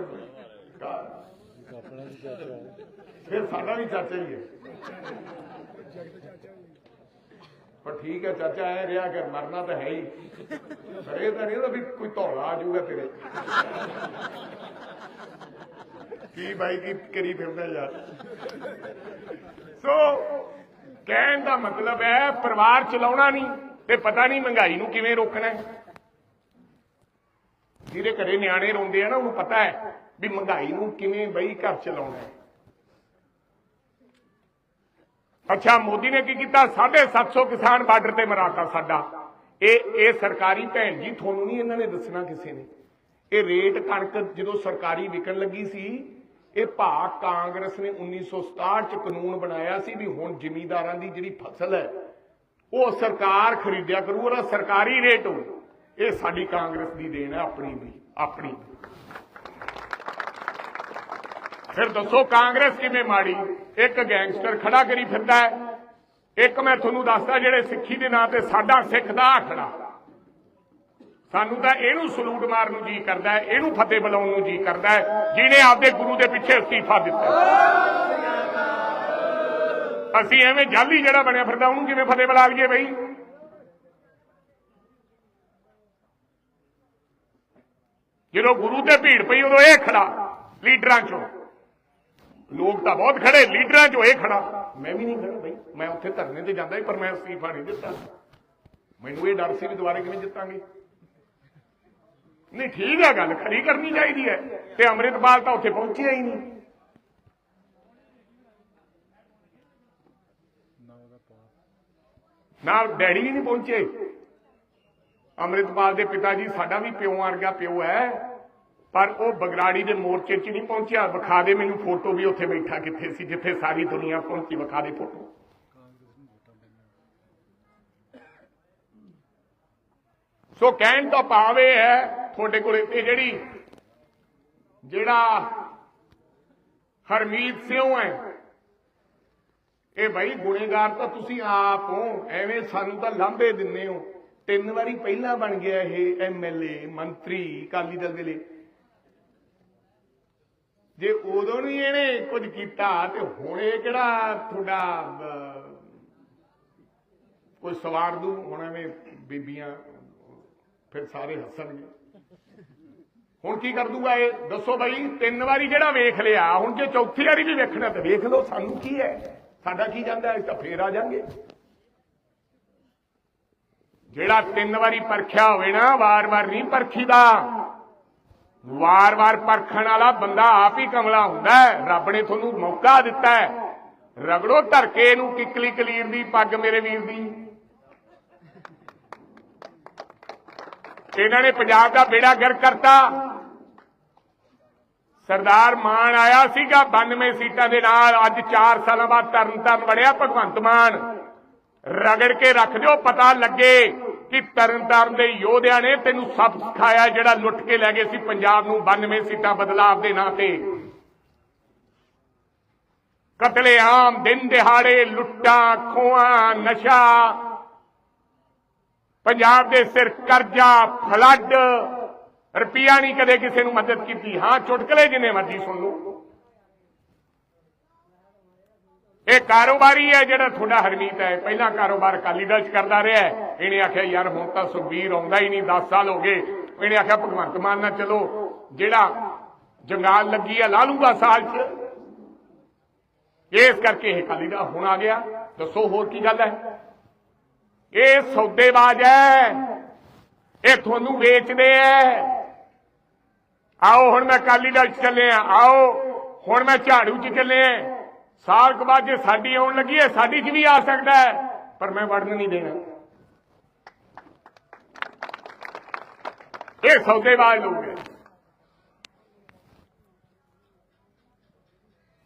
ਕਾ- ਆਪਣਾ ਵੀ ਚਾਚਾ। ਫਿਰ ਸਾਡਾ ਵੀ ਚਾਚਾ ਹੀ ਹੈ। ਪਰ ਠੀਕ ਹੈ ਚਾਚਾ, ਐ ਰਿਹਾ ਕਿ ਮਰਨਾ ਤਾਂ ਹੈ ਹੀ। ਪਰ ਇਹ ਤਾਂ ਨਹੀਂ ਵੀ ਕੋਈ ਧੌਲਾ ਆ ਜਾਊਗਾ ਤੇਰੇ। ਕੀ ਬਾਈ, ਕੀ ਕਰੀ ਫਿਰਦਾ ਯਾਰ? ਸੋ ਕਹਿਣ ਦਾ ਮਤਲਬ ਹੈ ਪਰਿਵਾਰ ਚਲਾਉਣਾ ਨਹੀਂ, ਤੇ ਪਤਾ ਨਹੀਂ ਮਹਿੰਗਾਈ ਨੂੰ ਕਿਵੇਂ ਰੋਕਣਾ ਜਿਹਦੇ ਘਰੇ ਨਿਆਣੇ ਰੋਂਦੇ ਆ ਨਾ, ਉਹਨੂੰ ਪਤਾ ਹੈ ਵੀ ਮਹਿੰਗਾਈ ਨੂੰ ਕਿਵੇਂ ਬਈ ਘਰ ਚਲਾਉਣਾ ਹੈ। ਅੱਛਾ, ਮੋਦੀ ਨੇ ਕੀ ਕੀਤਾ? 750 ਕਿਸਾਨ ਬਾਰਡਰ ਤੇ ਮਰਾਤਾ ਸਾਡਾ। ਇਹ ਇਹ ਸਰਕਾਰੀ ਭੈਣ ਜੀ, ਤੁਹਾਨੂੰ ਨਹੀਂ ਇਹਨਾਂ ਨੇ ਦੱਸਣਾ ਕਿਸੇ ਨੇ। ਇਹ ਰੇਟ ਕਣਕ ਜਦੋਂ ਸਰਕਾਰੀ ਵਿਕਣ ਲੱਗੀ ਸੀ, ਇਹ ਭਾਅ ਕਾਂਗਰਸ ਨੇ 1967 ਚ ਕਾਨੂੰਨ ਬਣਾਇਆ ਸੀ ਵੀ ਹੁਣ ਜ਼ਿਮੀਂਦਾਰਾਂ ਦੀ ਜਿਹੜੀ ਫਸਲ ਹੈ, ਉਹ ਸਰਕਾਰ ਖਰੀਦਿਆ ਕਰੂ, ਉਹਦਾ ਸਰਕਾਰੀ ਰੇਟ ਹੋ ਇਹ ਸਾਡੀ ਕਾਂਗਰਸ ਦੀ ਦੇਣ ਹੈ, ਆਪਣੀ ਵੀ ਆਪਣੀ। ਫਿਰ ਦੱਸੋ ਕਾਂਗਰਸ ਕਿਵੇਂ ਮਾੜੀ? ਇੱਕ ਗੈਂਗਸਟਰ ਖੜਾ ਕਰੀ ਫਿਰਦਾ ਹੈ। ਇੱਕ ਮੈਂ ਤੁਹਾਨੂੰ ਦੱਸਦਾ, ਜਿਹੜੇ ਸਿੱਖੀ ਦੇ ਨਾਂ ਤੇ ਸਾਡਾ ਸਿੱਖ ਦਾ ਆਖੜਾ। ਸਾਨੂੰ ਤਾਂ ਇਹਨੂੰ ਸਲੂਟ ਮਾਰਨ ਨੂੰ ਜੀ ਕਰਦਾ ਹੈ, ਇਹਨੂੰ ਫਤਿਹ ਬੁਲਾਉਣ ਨੂੰ ਜੀ ਕਰਦਾ ਹੈ, ਜਿਹਨੇ ਆਪਦੇ ਗੁਰੂ ਦੇ ਪਿੱਛੇ ਅਸਤੀਫਾ ਦਿੱਤਾ ਅਸੀਂ ਐਵੇਂ ਜਾਲੀ ਜਿਹੜਾ ਬਣਿਆ ਫਿਰਦਾ, ਉਹਨੂੰ ਕਿਵੇਂ ਫਤਿਹ ਬੁਲਾ ਲਈਏ ਬਈ? ਜਦੋਂ ਗੁਰੂ ਤੇ ਭੀੜ ਪਈ, ਉਦੋਂ ਇਹ ਖੜਾ ਲੀਡਰਾਂ ਚੋਂ। ਲੋਕ ਤਾਂ ਬਹੁਤ ਖੜੇ, ਲੀਡਰਾਂ ਚੋਂ ਇਹ ਖੜਾ। ਮੈਂ ਵੀ ਨਹੀਂ ਖੜਾ ਬਈ, ਮੈਂ ਉੱਥੇ ਧਰਨੇ ਤੇ ਜਾਂਦਾ ਪਰ ਮੈਂ ਅਸਤੀਫਾ ਨਹੀਂ ਦਿੱਤਾ। ਮੈਨੂੰ ਇਹ ਡਰ ਸੀ ਵੀ ਦੁਬਾਰੇ ਕਿਵੇਂ ਜਿੱਤਾਂਗੇ। ਨਹੀਂ, ਠੀਕ ਹੈ ਗੱਲ ਖਰੀ ਕਰਨੀ ਚਾਹੀਦੀ ਹੈ। ਤੇ ਅੰਮ੍ਰਿਤਪਾਲ ਤਾਂ ਉੱਥੇ ਪਹੁੰਚਿਆ ਹੀ ਨਹੀਂ। ਨਾ ਨਾਲ ਡੈਡੀ ਵੀ ਨਹੀਂ ਪਹੁੰਚੇ। ਅੰਮ੍ਰਿਤਪਾਲ ਦੇ ਪਿਤਾ ਜੀ ਸਾਡਾ ਵੀ ਪਿਓ ਵਰਗਾ ਪਿਓ ਹੈ। ਪਰ ਉਹ ਬਗਰਾੜੀ ਦੇ ਮੋਰਚੇ 'ਚ ਨਹੀਂ ਪਹੁੰਚਿਆ। ਵਿਖਾ ਦੇ ਮੈਨੂੰ ਫੋਟੋ ਵੀ ਉੱਥੇ ਬੈਠਾ ਕਿੱਥੇ ਸੀ, ਜਿੱਥੇ ਸਾਰੀ ਦੁਨੀਆ ਪਹੁੰਚੀ ਵਿਖਾ ਦੇ ਫੋਟੋ। ਸੋ ਕਹਿਣ ਦਾ ਭਾਵ ਇਹ ਹੈ, ਤੁਹਾਡੇ ਕੋਲ ਇਹ ਜਿਹੜੀ, ਜਿਹੜਾ ਹਰਮੀਤ ਸਿੰਘ ਹੈ, ਇਹ ਭਾਈ ਗੁਨੇਗਾਰ ਤਾਂ ਤੁਸੀਂ ਆਪ ਹੋ, ਐਵੇਂ ਸਾਨੂੰ ਤਾਂ ਲਾਂਭੇ ਦਿੰਨੇ ਹੋ। ਤਿੰਨ ਵਾਰੀ ਪਹਿਲਾਂ ਬਣ ਗਿਆ ਇਹ ਐਮਐਲਏ ਮੰਤਰੀ, ਅਕਾਲੀ ਦਲ ਦੇ ਲਈ। ਜੇ ਉਦੋਂ ਨਹੀਂ ਇਹਨੇ ਕੁਝ ਕੀਤਾ ਤੇ ਹੁਣ ਇਹ ਕਿਹੜਾ ਤੁਹਾਡਾ ਕੋਈ ਸਵਾਰ ਦੂ? ਹੁਣ ਐਵੇਂ ਬੀਬੀਆਂ ਫਿਰ ਸਾਰੇ ਹੱਸਣਗੇ। ਹੁਣ ਕੀ ਕਰ ਦੂਗਾ ਇਹ? ਦੱਸੋ ਬਾਈ, ਤਿੰਨ ਵਾਰੀ ਜਿਹੜਾ ਵੇਖ ਲਿਆ, ਹੁਣ ਜੇ ਚੌਥੀ ਵਾਰੀ ਵੀ ਵੇਖਣਾ ਤੇ ਵੇਖ ਲਓ ਸਾਨੂੰ ਕੀ ਹੈ। ਸਾਡਾ ਕੀ ਜਾਂਦਾ ਅਸੀਂ ਤਾਂ ਫੇਰ ਆ ਜਾਾਂਗੇ। ਜਿਹੜਾ ਤਿੰਨ ਵਾਰੀ ਪਰਖਿਆ ਹੋਵੇ ਨਾ, ਵਾਰ-ਵਾਰ ਨਹੀਂ ਪਰਖੀਦਾ। ਵਾਰ-ਵਾਰ ਪਰਖਣ ਵਾਲਾ ਬੰਦਾ ਆਪ ਹੀ ਕਮਲਾ ਹੁੰਦਾ ਹੈ। ਰੱਬ ਨੇ ਤੁਹਾਨੂੰ ਮੌਕਾ ਦਿੱਤਾ ਹੈ। ਰਗੜੋ ਧਰ ਕੇ ਇਹਨੂੰ ਕਿਕਲੀ ਕਲੀਰ ਦੀ, ਪੱਗ ਮੇਰੇ ਵੀਰ ਦੀ। ਇਹਨਾਂ ਨੇ ਪੰਜਾਬ ਦਾ ਬੇੜਾ ਗਰ ਕਰਤਾ। ਸਰਦਾਰ ਮਾਨ ਆਇਆ ਸੀਗਾ 92 ਸੀਟਾਂ ਦੇ ਨਾਲ। ਅੱਜ 4 ਸਾਲਾਂ ਬਾਅਦ ਤਰਨ ਤਾਰਨ ਵੜਿਆ ਭਗਵੰਤ ਮਾਨ। ਰਗੜ ਕੇ ਰੱਖ ਦਿਓ, ਪਤਾ ਲੱਗੇ। ਕਿ ਤਰਨ ਤਾਰਨ ਦੇ ਯੋਧਿਆਂ ਨੇ ਤੈਨੂੰ ਸਭ ਸਿਖਾਇਆ ਜਿਹੜਾ ਲੁੱਟ ਕੇ ਲੈ ਗਏ ਸੀ ਪੰਜਾਬ ਨੂੰ 92 ਸੀਟਾਂ ਬਦਲਾਵ ਦੇ ਨਾਂ ਤੇ। ਕਤਲੇਆਮ, ਦਿਨ ਦਿਹਾੜੇ, ਲੁੱਟਾਂ, ਖੋਹਾਂ, ਨਸ਼ਾ। ਪੰਜਾਬ ਦੇ ਸਿਰ ਕਰਜ਼ਾ, ਫਲੱਡ। ਰੁਪਈਆ ਨਹੀਂ ਕਦੇ ਕਿਸੇ ਨੂੰ ਮਦਦ ਕੀਤੀ। ਹਾਂ, ਚੁਟਕਲੇ ਜਿੰਨੇ ਮਰਜ਼ੀ ਸੁਣ ਲਓ। ਇਹ ਕਾਰੋਬਾਰੀ ਹੈ ਜਿਹੜਾ ਤੁਹਾਡਾ ਹਰਮੀਤ ਹੈ। ਪਹਿਲਾਂ ਕਾਰੋਬਾਰ ਅਕਾਲੀ ਦਲ ਚ ਕਰਦਾ ਰਿਹਾ ਇਹਨੇ ਆਖਿਆ, ਯਾਰ, ਹੁਣ ਤਾਂ ਸੁਖਬੀਰ ਆਉਂਦਾ ਹੀ ਨਹੀਂ 10 ਸਾਲ ਹੋ ਗਏ। ਇਹਨੇ ਆਖਿਆ, ਭਗਵੰਤ ਮਾਨ ਨਾਲ ਚਲੋ, ਜਿਹੜਾ ਜੰਗਾਲ ਲੱਗੀ ਹੈ ਲਾ ਲੂਗਾ ਸਾਲ ਚ। ਇਸ ਕਰਕੇ ਇਹ ਅਕਾਲੀ ਦਾ ਹੁਣ ਆ ਗਿਆ। ਦੱਸੋ, ਹੋਰ ਕੀ ਗੱਲ ਹੈ? ਇਹ ਸੌਦੇਬਾਜ਼ ਹੈ। ਇਹ ਤੁਹਾਨੂੰ ਵੇਚਦੇ ਐ ਆਓ, ਹੁਣ ਮੈਂ ਅਕਾਲੀ ਦਲ ਚ ਚੱਲੇ ਆ। ਆਓ, ਹੁਣ ਮੈਂ ਝਾੜੂ ਚ ਚੱਲੇ ਆ। ਸਾਲ ਕੁ ਬਾਅਦ ਜੇ ਸਾਡੀ ਆਉਣ ਲੱਗੀ ਹੈ, ਸਾਡੀ ਚ ਵੀ ਆ ਸਕਦਾ ਹੈ। ਪਰ ਮੈਂ ਵੜਨ ਨਹੀਂ ਦੇਣਾ। ਇਹ ਸੌਦੇਬਾਜ਼ ਲੋਕ ਹੈ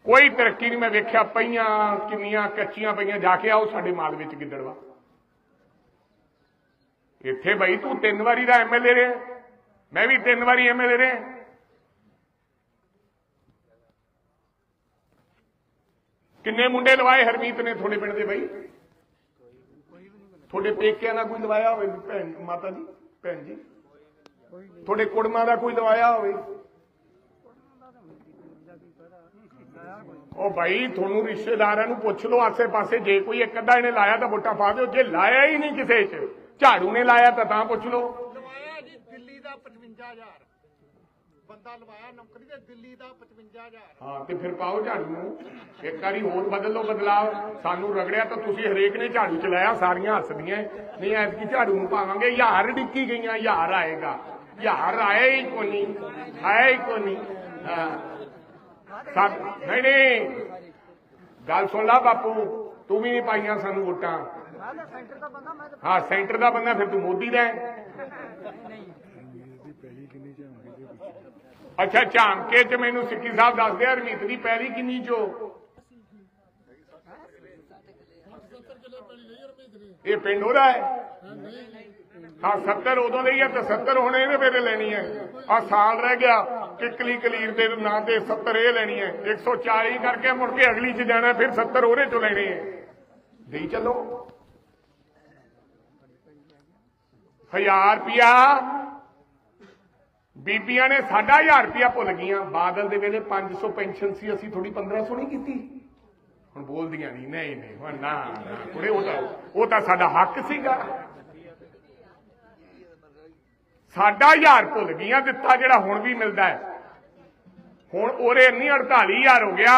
ਕੋਈ ਤਰੱਕੀ ਨਹੀਂ ਮੈਂ ਵੇਖਿਆ, ਪਈਆਂ ਕਿੰਨੀਆਂ ਕੱਚੀਆਂ ਪਈਆਂ, ਜਾ ਕੇ ਆਓ ਸਾਡੇ ਮਾਲ ਵਿੱਚ ਗਿੱਦੜਵਾ। ਇੱਥੇ ਬਈ ਤੂੰ ਤਿੰਨ ਵਾਰੀ ਦਾ ਐਮਐਲਏ ਰਿਹਾ। ਮੈਂ ਵੀ ਤਿੰਨ ਵਾਰੀ ਐਮਐਲਏ ਰਿਹਾ। ਕਿੰਨੇ ਮੁੰਡੇ ਲਵਾਏ ਹਰਮੀਤ ਨੇ ਤੁਹਾਡੇ ਪਿੰਡ ਦੇ ਬਈ? ਤੁਹਾਡੇ ਪੇਕਿਆਂ ਦਾ ਕੋਈ ਲਵਾਇਆ ਹੋਵੇ ਭੈਣ, ਮਾਤਾ ਜੀ, ਭੈਣ ਜੀ? ਤੁਹਾਡੇ ਕੁੜਮਾਂ ਦਾ ਕੋਈ ਲਵਾਇਆ ਹੋਵੇ? ਉਹ ਭਾਈ ਤੁਹਾਨੂੰ ਰਿਸ਼ਤੇਦਾਰਾਂ ਨੂੰ ਪੁੱਛ ਲਓ, ਆਸੇ-ਪਾਸੇ ਜੇ ਕੋਈ ਇੱਕ ਅੱਧਾ ਇਹਨੇ ਲਾਇਆ ਤਾਂ ਵੋਟਾਂ ਪਾ ਦਿਓ, ਜੇ ਲਾਇਆ ਹੀ ਨਹੀਂ ਕਿਸੇ 'ਚ, ਝਾੜੂ ਨੇ ਲਾਇਆ ਤਾਂ ਤਾਂ ਪੁੱਛ ਲਓ। ਲਵਾਇਆ ਜੀ, ਦਿੱਲੀ ਦਾ 55000 ਬੰਦਾ ਲਵਾਇਆ ਨੌਕਰੀ ਤੇ ਦਿੱਲੀ ਦਾ 55000 ਹਾਂ ਤੇ ਫਿਰ ਪਾਓ ਝਾੜੂ। ਨੂੰ ਇੱਕ ਵਾਰੀ ਹੋਰ ਬਦਲ ਲਓ ਬਦਲਾਵ ਸਾਨੂੰ ਰਗੜਿਆ ਤਾਂ ਤੁਸੀਂ ਹਰੇਕ ਨੇ ਝਾੜੂ ਚਲਾਇਆ ਸਾਰੀਆਂ ਹੱਸਦੀਆਂ। ਨਹੀਂ ਐਤਕੀ ਝਾੜੂ ਨੂੰ ਪਾਵਾਂਗੇ। ਯਾਰ ਡਿੱਕੀ ਗਈਆਂ ਯਾਰ ਆਏਗਾ। ਯਾਰ ਆਇਆ ਹੀ ਕੋਈ ਨਹੀਂ ਆਇਆ ਹੀ ਕੋਈ ਨਹੀਂ। ਨਹੀਂ ਨਹੀਂ। ਗੱਲ ਸੁਣ ਲਾ ਬਾਪੂ ਤੂੰ ਵੀ ਨਹੀਂ ਪਾਈਆਂ ਸਾਨੂੰ ਵੋਟਾਂ। ਹਾਂ ਸੈਂਟਰ ਦਾ ਬੰਦਾ ਫਿਰ ਤੂੰ ਮੋਦੀ ਦਾ ਹੈ। ਇਹਦੀ ਪਹਿਲੀ ਕਿੰਨੀ ਝਾਂਗੀ ਦੇ ਪਿੱਛੇ ਅੱਛਾ, ਝਾਂਕੇ ਚ ਮੈਨੂੰ ਸਿੱਕੀ ਸਾਹਿਬ ਦੱਸਦੇ ਆ ਰਮੀਤ ਦੀ ਪਹਿਲੀ ਕਿੰਨੀ ਚੋ? ਇਹ ਪਿੰਡ ਉਹਦਾ ਹੈ? ਹਾਂ 70 ਉਦੋਂ ਲਈ ਹੈ ਤੇ 70 ਹੁਣ ਇਹਦੇ ਵੇਲੇ ਲੈਣੀ ਹੈ। ਆ ਸਾਲ ਰਹਿ ਗਿਆ, ਕਿਕਲੀ ਕਲੀਰ ਦੇ ਨਾਂ ਤੇ 70 ਇਹ ਲੈਣੀ ਹੈ। 140 ਕਰਕੇ ਮੁੜ ਕੇ ਅਗਲੀ ਚ ਜਾਣਾ, ਫਿਰ 70 ਉਹਦੇ ਚੋਂ ਲੈਣੇ ਹੈ। ਦੇਈ ਚੱਲੋ। 1000 ਰੁਪਿਆ ਬੀਬੀਆਂ ਨੇ ਸਾਡਾ 1000 ਰੁਪਿਆ ਭੁੱਲ ਗਈਆਂ। ਬਾਦਲ ਦੇ ਵੇਲੇ 500 ਪੈਨਸ਼ਨ ਸੀ, ਅਸੀਂ ਥੋੜੀ 1500 ਨਹੀਂ ਕੀਤੀ। ਹੁਣ ਬੋਲਦੀਆਂ ਨਹੀਂ ਨਹੀਂ ਨਹੀਂ, ਹੁਣ ਨਾ ਕੁੜੇ, ਉਹ ਤਾਂ ਉਹ ਤਾਂ ਸਾਡਾ ਹੱਕ ਸੀਗਾ। ਸਾਡਾ ਹਜ਼ਾਰ ਭੁੱਲ ਗਈਆਂ, ਦਿੱਤਾ ਜਿਹੜਾ ਹੁਣ ਵੀ ਮਿਲਦਾ ਹੈ। ਹੁਣ ਉਹਰੇ ਨਹੀਂ 48000 ਹੋ ਗਿਆ।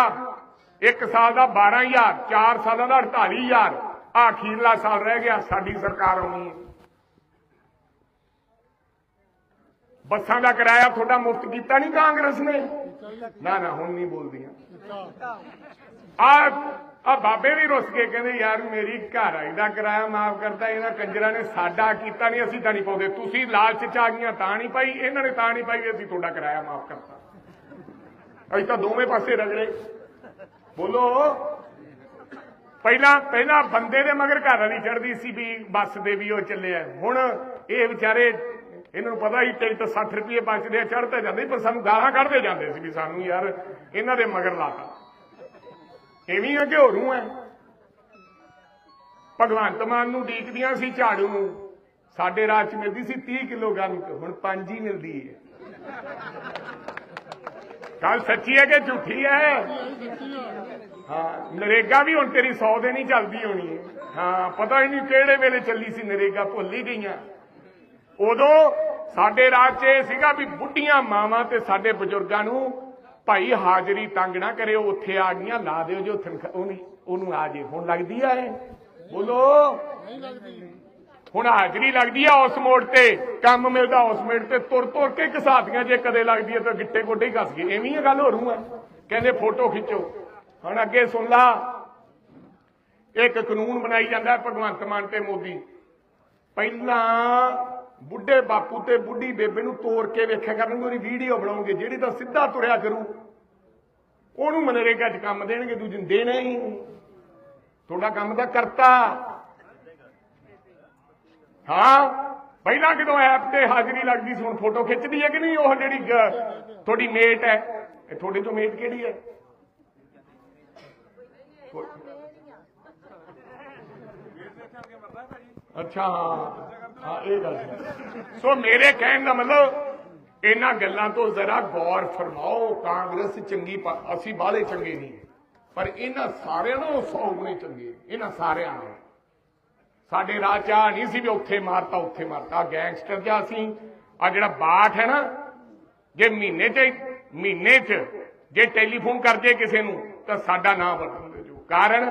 ਇੱਕ ਸਾਲ ਦਾ 12000 4 ਸਾਲਾਂ ਦਾ 48000 ਆਹ ਅਖੀਰਲਾ ਸਾਲ ਰਹਿ ਗਿਆ, ਸਾਡੀ ਸਰਕਾਰ ਆਉਣੀ ਹੈ ਬੱਸਾਂ ਦਾ ਕਿਰਾਇਆ ਤੁਹਾਡਾ ਮੁਫਤ ਕੀਤਾ ਨਹੀਂ ਕਾਂਗਰਸ ਨੇ? ਨਾ ਨਾ, ਹੁਣ ਨਹੀਂ ਬੋਲਦੀਆਂ। ਆ ਆ ਬਾਬੇ ਵੀ ਰੁੱਸ ਕੇ ਕਹਿੰਦੇ, ਯਾਰ, ਮੇਰੀ ਘਰ ਆਈ ਦਾ ਕਿਰਾਇਆ ਮਾਫ ਕਰਤਾ, ਇਹਨਾਂ ਕੰਜਰਾਂ ਨੇ ਸਾਡਾ ਕੀਤਾ ਨਹੀਂ, ਅਸੀਂ ਤਾਂ ਨਹੀਂ ਪਾਉਂਦੇ। ਤੁਸੀਂ ਲਾਲਚ ਚ ਆ ਗਈਆਂ, ਤਾਂ ਨਹੀਂ ਪਾਈ, ਇਹਨਾਂ ਨੇ ਤਾਂ ਨਹੀਂ ਪਾਈ ਵੀ ਅਸੀਂ ਤੁਹਾਡਾ ਕਿਰਾਇਆ ਮਾਫ ਕਰਤਾ। ਅਸੀਂ ਤਾਂ ਦੋਵੇਂ ਪਾਸੇ ਰਗੜੇ। ਬੋਲੋ। ਪਹਿਲਾਂ ਪਹਿਲਾਂ ਬੰਦੇ ਦੇ ਮਗਰ ਘਰ ਵਾਲੀ ਚੜਦੀ ਸੀ ਵੀ ਬੱਸ ਦੇ ਵੀ ਉਹ ਚੱਲਿਆ ਹੁਣ ਇਹ ਵਿਚਾਰੇ ਇਹਨਾਂ ਨੂੰ ਪਤਾ ਹੀ ਟਿਕਟ ਤਾਂ 60 ਰੁਪਏ ਬਚਦੇ ਆ ਚੜ੍ਹ ਜਾਂਦੇ। ਪਰ ਸਾਨੂੰ ਗਾਲਾਂ ਕੱਢਦੇ ਜਾਂਦੇ ਸੀ ਵੀ ਸਾਨੂੰ ਯਾਰ ਇਹਨਾਂ ਦੇ ਮਗਰ ਲਾਤਾ ਐਵੇਂ ਆ ਕਿ ਹੋਰੂ ਹੈ ਭਗਵੰਤ ਮਾਨ ਨੂੰ ਡੀਕਦੀਆਂ ਸੀ ਝਾੜੂ ਨੂੰ। ਸਾਡੇ ਰਾਜ ਚ ਮਿਲਦੀ ਸੀ 30 ਕਿਲੋ ਕਣਕ ਹੁਣ 5 ਹੀ ਮਿਲਦੀ ਹੈ ਗੱਲ ਸੱਚੀ ਹੈ ਕਿ ਝੂਠੀ ਹੈ? ਹਾਂ, ਨਰੇਗਾ ਵੀ ਹੁਣ ਤੇਰੀ 100 ਦੇ ਨਹੀਂ ਚੱਲਦੀ ਹੋਣੀ ਹਾਂ, ਪਤਾ ਹੀ ਨਹੀਂ ਕਿਹੜੇ ਵੇਲੇ ਚੱਲੀ ਸੀ, ਨਰੇਗਾ ਭੁੱਲ ਹੀ ਗਈਆਂ। ਉਦੋਂ ਸਾਡੇ ਰਾਜ 'ਚ ਇਹ ਸੀਗਾ ਵੀ ਬੁੱਢੀਆਂ ਮਾਵਾਂ ਤੇ ਸਾਡੇ ਬਜ਼ੁਰਗਾਂ ਨੂੰ ਭਾਈ ਹਾਜ਼ਰੀ ਤੰਗ ਨਾ ਕਰਿਓ, ਉੱਥੇ ਆ ਗਈਆਂ, ਲਾ ਦਿਓ ਜੋ ਉਹਨੂੰ ਆ ਜੇ। ਹੁਣ ਲੱਗਦੀ ਆ ਇਹ? ਬੋਲੋ। ਹੁਣ ਹਾਜ਼ਰੀ ਲੱਗਦੀ ਆ ਉਸ ਮੋੜ ਤੇ, ਕੰਮ ਮਿਲਦਾ ਉਸ ਮੋੜ ਤੇ ਤੁਰ ਤੁਰ ਕੇ ਘਸਾਤੀਆਂ ਜੇ ਕਦੇ ਲੱਗਦੀ ਹੈ ਤਾਂ ਗਿੱਟੇ ਗੋਡੇ ਹੀ ਕੱਸ ਗਏ। ਐਵੇਂ ਹੀ ਗੱਲ ਹੋ ਰੂ ਹੈ ਕਹਿੰਦੇ ਫੋਟੋ ਖਿੱਚੋ। ਹੁਣ ਅੱਗੇ ਸੁਣ ਲਾ। ਇੱਕ ਕਾਨੂੰਨ ਬਣਾਈ ਜਾਂਦਾ ਭਗਵੰਤ ਮਾਨ ਤੇ ਮੋਦੀ। ਪਹਿਲਾਂ ਬੁੱਢੇ ਬਾਪੂ ਤੇ ਬੁੱਢੀ ਬੇਬੇ ਨੂੰ ਤੋੜ ਕੇ ਵੇਖਿਆ ਕਰਨਗੇ ਉਹਦੀ ਵੀਡੀਓ ਬਣਾਉਂਗੇ ਜਿਹੜੀ ਤਾਂ ਸਿੱਧਾ ਤੁਰਿਆ ਕਰੂ ਉਹਨੂੰ ਮਨਰੇਗਾ 'ਚ ਕੰਮ ਦੇਣਗੇ ਦੂਜੇ ਨੂੰ ਦੇਣਾ ਹੀ। ਤੁਹਾਡਾ ਕੰਮ ਤਾਂ ਕਰਤਾ। ਹਾਂ ਪਹਿਲਾਂ ਜਦੋਂ ਐਪ ਤੇ ਹਾਜ਼ਰੀ ਲੱਗਦੀ ਸੀ ਹੁਣ ਫੋਟੋ ਖਿੱਚਦੀ ਹੈ ਕਿ ਨਹੀਂ ਉਹ ਜਿਹੜੀ ਤੁਹਾਡੀ ਮੇਟ ਹੈ? ਇਹ ਤੁਹਾਡੇ ਤੋਂ ਮੇਟ ਕਿਹੜੀ ਹੈ? ਅੱਛਾ। ਹਾਂ, ਇਹ ਗੱਲ ਸੋ ਮੇਰੇ ਕਹਿਣ ਦਾ ਮਤਲਬ, ਇਹਨਾਂ ਗੱਲਾਂ ਤੋਂ ਜ਼ਰਾ ਗੌਰ ਫਰਮਾਓ, ਕਾਂਗਰਸ ਚੰਗੀ ਅਸੀਂ ਬਾਹਲੇ ਚੰਗੇ ਨਹੀਂ। ਪਰ ਇਹਨਾਂ ਸਾਰਿਆਂ ਨੂੰ ਸੌ ਗੁਣੇ ਚੰਗੇ, ਇਹਨਾਂ ਸਾਰਿਆਂ ਨੂੰ ਸਾਡੇ ਰਾਹ ਚ ਨਹੀਂ ਸੀ ਵੀ ਉੱਥੇ ਮਾਰਤਾ ਉੱਥੇ ਮਾਰਤਾ। ਗੈਂਗਸਟਰ ਜਿਹਾ ਅਸੀਂ ਆ ਜਿਹੜਾ ਬਾਠ ਹੈ ਨਾ, ਜੇ ਮਹੀਨੇ ਚ ਮਹੀਨੇ ਚ ਜੇ ਟੈਲੀਫੋਨ ਕਰਦੇ ਕਿਸੇ ਨੂੰ, ਤਾਂ ਸਾਡਾ ਨਾਮ ਬਦਲ ਜੋ ਕਾਰਨ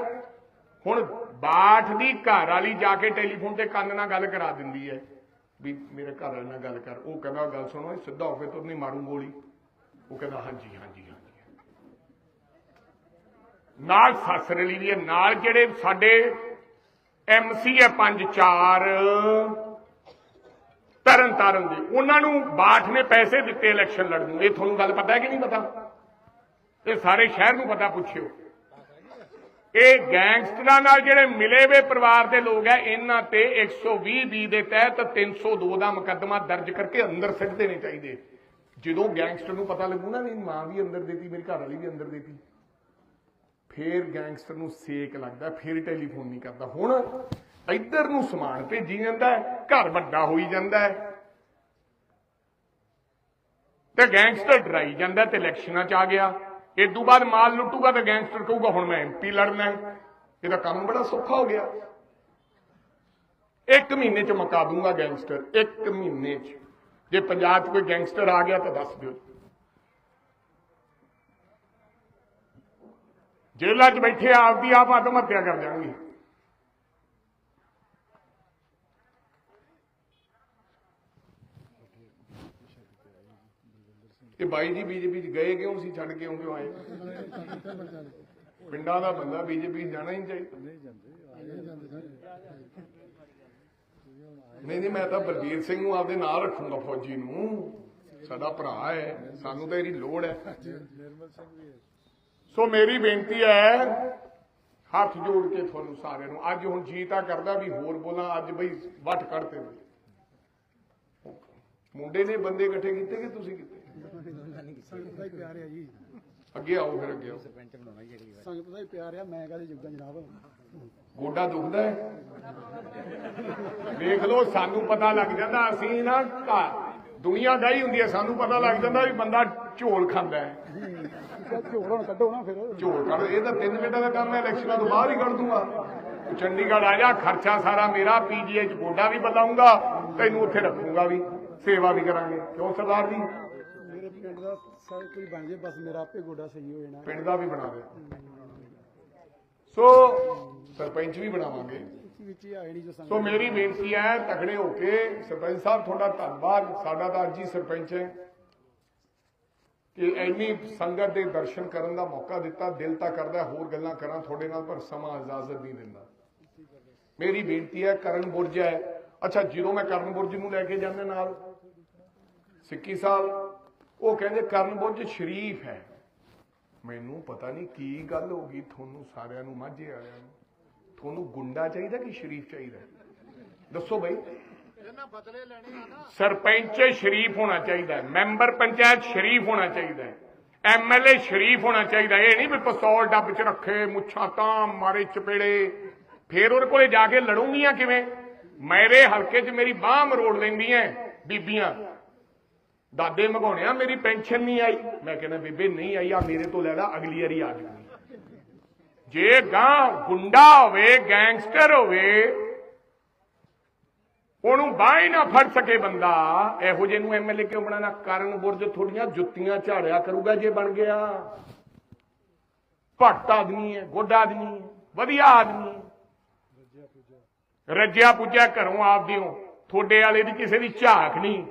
ਹੁਣ ਬਾਠ ਦੀ ਘਰ ਵਾਲੀ ਜਾ ਕੇ ਟੈਲੀਫੋਨ ਤੇ ਕੰਨ ਨਾਲ ਗੱਲ ਕਰਾ ਦਿੰਦੀ ਹੈ। ਵੀ ਮੇਰੇ ਘਰ ਵਾਲੇ ਨਾਲ ਗੱਲ ਕਰ। ਉਹ ਕਹਿੰਦਾ, ਗੱਲ ਸੁਣੋ, ਇਹ ਸਿੱਧਾ ਹੋ ਕੇ ਤੁਰ ਨਹੀਂ ਮਾਰੂ ਗੋਲੀ। ਉਹ ਕਹਿੰਦਾ, ਹਾਂਜੀ ਹਾਂਜੀ ਹਾਂਜੀ। ਨਾਲ ਸੱਸ ਰਲੀ ਵੀ ਹੈ। ਨਾਲ ਜਿਹੜੇ ਸਾਡੇ ਐਮਸੀ ਹੈ ਪੰਜ ਚਾਰ, ਤਰਨ ਤਾਰਨ ਦੇ, ਉਹਨਾਂ ਨੂੰ ਬਾਠ ਨੇ ਪੈਸੇ ਦਿੱਤੇ ਇਲੈਕਸ਼ਨ ਲੜਨ ਨੂੰ। ਇਹ ਤੁਹਾਨੂੰ ਗੱਲ ਪਤਾ ਹੈ ਕਿ ਨਹੀਂ ਪਤਾ? ਇਹ ਸਾਰੇ ਸ਼ਹਿਰ ਨੂੰ ਪਤਾ, ਪੁੱਛਿਓ। ਇਹ ਗੈਂਗਸਟਰਾਂ ਨਾਲ ਜਿਹੜੇ ਮਿਲੇ ਵੇ ਪਰਿਵਾਰ ਦੇ ਲੋਕ ਹੈ, ਇਹਨਾਂ ਤੇ 120 ਬੀ ਦੇ ਤਹਿਤ 302 ਦਾ ਮੁਕੱਦਮਾ ਦਰਜ ਕਰਕੇ ਅੰਦਰ ਸਿੱਟ ਦੇਣੇ ਚਾਹੀਦੇ। ਜਦੋਂ ਗੈਂਗਸਟਰ ਨੂੰ ਪਤਾ ਲੱਗੂ ਨਾ ਮੇਰੀ ਮਾਂ ਵੀ ਅੰਦਰ ਦੇਤੀ, ਮੇਰੀ ਘਰ ਵਾਲੀ ਵੀ ਅੰਦਰ ਦੇਤੀ, ਫੇਰ ਗੈਂਗਸਟਰ ਨੂੰ ਸੇਕ ਲੱਗਦਾ, ਫੇਰ ਟੈਲੀਫੋਨ ਨਹੀਂ ਕਰਦਾ। ਹੁਣ ਇੱਧਰ ਨੂੰ ਸਮਾਨ ਭੇਜੀ ਜਾਂਦਾ ਘਰ ਵੱਡਾ ਹੋਈ ਜਾਂਦਾ ਹੈ। ਤੇ ਗੈਂਗਸਟਰ ਡਰਾਈ ਜਾਂਦਾ ਤੇ ਇਲੈਕਸ਼ਨਾਂ ਚ ਆ ਗਿਆ। ਇਹ ਤੋਂ ਬਾਅਦ ਮਾਲ ਲੁੱਟੂਗਾ ਤੇ ਗੈਂਗਸਟਰ ਕਹੂਗਾ, ਹੁਣ ਮੈਂ ਐਮਪੀ ਲੜਨਾ ਇਹਦਾ ਕੰਮ ਬੜਾ ਸੌਖਾ ਹੋ ਗਿਆ। ਇੱਕ ਮਹੀਨੇ ਚ ਮਕਾ ਦੂੰਗਾ ਗੈਂਗਸਟਰ, ਇੱਕ ਮਹੀਨੇ ਚ। ਜੇ ਪੰਜਾਬ 'ਚ ਕੋਈ ਗੈਂਗਸਟਰ ਆ ਗਿਆ ਤਾਂ ਦੱਸ ਦਿਓ ਜੇਲ੍ਹਾਂ 'ਚ ਬੈਠੇ ਆਪਦੀ ਆਪ ਆਤਮ ਹੱਤਿਆ ਕਰ ਜਾਣਗੇ। ਇਹ ਬਾਈ ਜੀ ਬੀਜੇਪੀ 'ਚ ਗਏ ਕਿਉਂ ਸੀ ਛੱਡ ਕੇ ਕਿਉਂ ਆਏ? ਪਿੰਡਾਂ ਦਾ ਬੰਦਾ ਬੀਜੇਪੀ ਜਾਣਾ ਹੀ ਨਹੀਂ ਚਾਹੀਦਾ। ਨਹੀਂ ਨਹੀਂ ਮੈਂ ਤਾਂ ਬਲਬੀਰ ਸਿੰਘ ਨੂੰ ਆਪਦੇ ਨਾਲ ਰੱਖੂੰਗਾ ਫੌਜੀ ਨੂੰ। ਸਾਡਾ ਭਰਾ ਹੈ ਸਾਨੂੰ ਤਾਂ ਇਹਦੀ ਲੋੜ ਹੈ। ਨਿਰਮਲ ਸਿੰਘ ਵੀ ਹੈ। ਸੋ ਮੇਰੀ ਬੇਨਤੀ ਹੈ ਹੱਥ ਜੋੜ ਕੇ ਤੁਹਾਨੂੰ ਸਾਰਿਆਂ ਨੂੰ ਅੱਜ ਹੁਣ ਜੀ ਤਾਂ ਕਰਦਾ ਵੀ ਹੋਰ ਬੋਲਾਂ ਅੱਜ ਬਈ ਵੱਟ ਕੱਢਤੇ ਨੇ ਮੁੰਡੇ ਨੇ ਬੰਦੇ ਇਕੱਠੇ ਕੀਤੇ ਕਿ ਤੁਸੀਂ ਕੀਤੇ? ਸੰਗਤ ਦਾ ਹੀ ਪਿਆਰ ਆ ਜੀ। ਅੱਗੇ ਆਓ ਫਿਰ ਅੱਗੇ ਆਓ। ਸੰਗਤ ਦਾ ਹੀ ਪਿਆਰ ਆ ਮੈਂ ਕਾਹਦੇ ਜੁਗਦਾ ਜਨਾਬ? ਗੋਡਾ ਦੁਖਦਾ ਹੈ? ਵੇਖ ਲਓ ਸਾਨੂੰ ਪਤਾ ਲੱਗ ਜਾਂਦਾ ਅਸੀਂ ਨਾ ਘਰ- ਦੁਨੀਆ ਗਾਈ ਹੁੰਦੀ ਹੈ ਸਾਨੂੰ ਪਤਾ ਲੱਗ ਜਾਂਦਾ ਵੀ ਬੰਦਾ ਝੋਲ ਖਾਂਦਾ ਹੈ। ਝੋਲ ਹੁਣ ਕੱਢੋ ਨਾ ਫਿਰ। ਝੋਲ ਕੱਢ ਇਹ ਤਾਂ 3 ਮਿੰਟਾਂ ਦਾ ਕੰਮ ਹੈ ਇਲੈਕਸ਼ਨਾਂ ਤੋਂ ਬਾਅਦ ਹੀ ਕੱਢ ਦੂੰਗਾ। ਚੰਡੀਗੜ੍ਹ ਆ ਜਾ ਖਰਚਾ ਸਾਰਾ ਮੇਰਾ ਪੀਜੀਆਈ ਚ ਗੋਡਾ ਵੀ ਬਦਲਾਉਂਗਾ ਤੈਨੂੰ ਉੱਥੇ ਰੱਖੂੰਗਾ ਵੀ ਸੇਵਾ ਵੀ ਕਰਾਂਗੇ। ਕਿਉਂ ਸਰਦਾਰ ਜੀ? ਪਿੰਡ ਦਾ ਸਭ ਕੁਝ ਬਣ ਜੇ ਬਸ ਮੇਰਾ ਆਪੇ ਗੋਡਾ ਸਹੀ ਹੋ ਜਾਣਾ। ਪਿੰਡ ਦਾ ਵੀ ਬਣਾ ਦੇ ਸੋ ਸਰਪੰਚ ਵੀ ਬਣਾਵਾਂਗੇ। ਵਿੱਚ ਹੀ ਆਏ ਨਹੀਂ ਜੋ ਸੋ ਮੇਰੀ ਬੇਨਤੀ ਹੈ ਤਕੜੇ ਹੋ ਕੇ ਸਰਪੰਚ ਸਾਹਿਬ ਤੁਹਾਡਾ ਧੰਨਵਾਦ। ਸਾਡਾ ਤਾਂ ਹੀ ਸਰਪੰਚ ਹੈ। ਕਿ ਇੰਨੀ ਸੰਗਤ ਦੇ ਦਰਸ਼ਨ ਕਰਨ ਦਾ ਮੌਕਾ ਦਿੱਤਾ ਦਿਲ ਤਾਂ ਕਰਦਾ ਹੋਰ ਗੱਲਾਂ ਕਰਾਂ ਤੁਹਾਡੇ ਨਾਲ ਪਰ ਸਮਾਂ ਇਜਾਜ਼ਤ ਨਹੀਂ ਦਿੰਦਾ। ਮੇਰੀ ਬੇਨਤੀ ਹੈ ਕਰਨ ਬੁਰਜ ਹੈ। ਅੱਛਾ ਜਦੋਂ ਮੈਂ ਕਰਨ ਬੁਰਜ ਨੂੰ ਲੈ ਕੇ ਜਾਂਦਾ ਨਾਲ ਸਿੱਕੀ ਸਾਹਿਬ ਉਹ ਕਹਿੰਦੇ ਕਰਨ ਬੁਰਜ ਸ਼ਰੀਫ ਹੈ। ਮੈਨੂੰ ਪਤਾ ਨਹੀਂ ਕੀ ਗੱਲ ਹੋ ਗਈ ਤੁਹਾਨੂੰ ਸਾਰਿਆਂ ਨੂੰ ਮਾਝੇ ਵਾਲਿਆਂ ਨੂੰ। ਤੁਹਾਨੂੰ ਗੁੰਡਾ ਚਾਹੀਦਾ ਕਿ ਸ਼ਰੀਫ ਚਾਹੀਦਾ? ਦੱਸੋ ਬਈ। ਇਹਨਾਂ ਬਦਲੇ ਲੈਣੇ ਆ ਨਾ। ਸਰਪੰਚ ਸ਼ਰੀਫ ਹੋਣਾ ਚਾਹੀਦਾ ਹੈ ਮੈਂਬਰ ਪੰਚਾਇਤ ਸ਼ਰੀਫ ਹੋਣਾ ਚਾਹੀਦਾ ਐਮਐਲਏ ਸ਼ਰੀਫ ਹੋਣਾ ਚਾਹੀਦਾ। ਇਹ ਨਹੀਂ ਵੀ ਪਿਸਤੌਲ ਡੱਬ 'ਚ ਰੱਖੇ ਮੁੱਛਾਂ ਤਾਂ ਮਾਰੇ ਚਪੇੜੇ। ਫੇਰ ਉਹਦੇ ਕੋਲੇ ਜਾ ਕੇ ਲੜੂੰਗੀਆਂ ਕਿਵੇਂ? ਮੇਰੇ ਹਲਕੇ 'ਚ ਮੇਰੀ ਬਾਹ ਮਰੋੜ ਲੈਂਦੀਆਂ ਬੀਬੀਆਂ। ਦਾਦੇ ਮਗਾਉਣਿਆ ਮੇਰੀ ਪੈਨਸ਼ਨ ਨਹੀਂ ਆਈ। ਮੈਂ ਕਹਿੰਦਾ, ਬੇਬੇ, ਨਹੀਂ ਆਈ, ਆ ਮੇਰੇ ਤੋਂ ਲੈ ਲੈ, ਅਗਲੀ ਵਾਰੀ ਆ ਜਾਊਗੀ। ਜੇ ਗਾਂ ਗੁੰਡਾ ਹੋਵੇ, ਗੈਂਗਸਟਰ ਹੋਵੇ, ਉਹਨੂੰ ਬਾਹ ਹੀ ਨਾ ਫੜ ਸਕੇ ਬੰਦਾ। ਇਹੋ ਜਿਹੇ ਨੂੰ ਐਮਐਲਏ ਕਿਉਂ ਬਣਾਣਾ ਕਰਨ ਬੁਰਜ ਥੋੜੀਆਂ ਜੁੱਤੀਆਂ ਝਾੜਿਆ ਕਰੂਗਾ ਜੇ ਬਣ ਗਿਆ। ਭੱਟ ਆਦਮੀ ਹੈ, ਗੁੱਡ ਆਦਮੀ ਹੈ, ਵਧੀਆ ਆਦਮੀ ਹੈ। ਰੱਜਿਆ ਪੁੱਜਿਆ ਘਰੋਂ ਆਪ ਦਿਓ ਥੋੜੇ ਵਾਲੇ ਦੀ ਕਿਸੇ ਦੀ ਝਾਕ ਨਹੀਂ।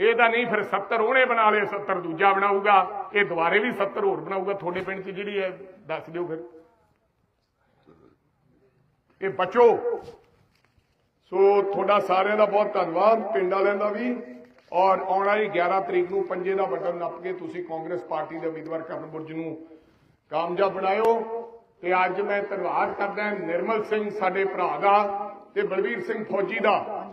ਇਹ ਤਾਂ ਨਹੀਂ, ਫਿਰ 70 ਉਹਨੇ ਬਣਾ ਲਏ 70 ਦੂਜਾ ਬਣਾਊਗਾ। ਇਹ ਦੁਬਾਰੇ ਵੀ 70 ਹੋਰ ਬਣਾਊਗਾ, ਤੁਹਾਡੇ ਪਿੰਡ 'ਚ ਜਿਹੜੀ ਹੈ, ਦੱਸ ਦਿਓ ਫਿਰ। ਇਹ ਬਚੋ, ਸੋ ਤੁਹਾਡਾ ਸਾਰਿਆਂ ਦਾ ਬਹੁਤ ਧੰਨਵਾਦ, ਪਿੰਡ ਵਾਲਿਆਂ ਦਾ ਵੀ। ਔਰ ਆਉਣ ਵਾਲੀ 11 ਤਰੀਕ ਨੂੰ ਪੰਜੇ ਦਾ ਬਟਨ ਨੱਪ ਕੇ ਤੁਸੀਂ ਕਾਂਗਰਸ ਪਾਰਟੀ ਦੇ ਉਮੀਦਵਾਰ ਕਰਨ ਬੁਰਜ ਨੂੰ ਕਾਮਯਾਬ ਬਣਾਇਓ। ਤੇ ਅੱਜ ਮੈਂ ਧੰਨਵਾਦ ਕਰਦਾ ਨਿਰਮਲ ਸਿੰਘ, ਸਾਡੇ ਭਰਾ ਦਾ, ਤੇ ਬਲਵੀਰ ਸਿੰਘ ਫੌਜੀ ਦਾ,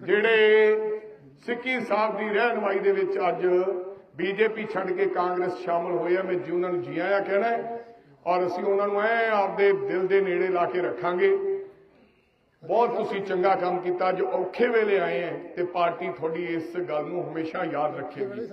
ਜਿਹੜੇ ਸਿੱਕੀ ਸਾਹਿਬ ਦੀ ਰਹਿਨਮਾਈ ਦੇ ਵਿੱਚ ਅੱਜ ਬੀਜੇਪੀ ਛੱਡ ਕੇ ਕਾਂਗਰਸ ਸ਼ਾਮਲ ਹੋਏ ਆ। ਮੈਂ ਜੀ ਉਹਨਾਂ ਨੂੰ ਜੀ ਆਇਆਂ ਕਹਿਣਾ ਔਰ ਅਸੀਂ ਉਹਨਾਂ ਨੂੰ ਐ ਆਪਦੇ ਦਿਲ ਦੇ ਨੇੜੇ ਲਾ ਕੇ ਰੱਖਾਂਗੇ। ਬਹੁਤ ਤੁਸੀਂ ਚੰਗਾ ਕੰਮ ਕੀਤਾ, ਜੋ ਔਖੇ ਵੇਲੇ ਆਏ ਹੈ ਤੇ ਪਾਰਟੀ ਤੁਹਾਡੀ ਇਸ ਗੱਲ ਨੂੰ ਹਮੇਸ਼ਾ ਯਾਦ ਰੱਖੇਗੀ।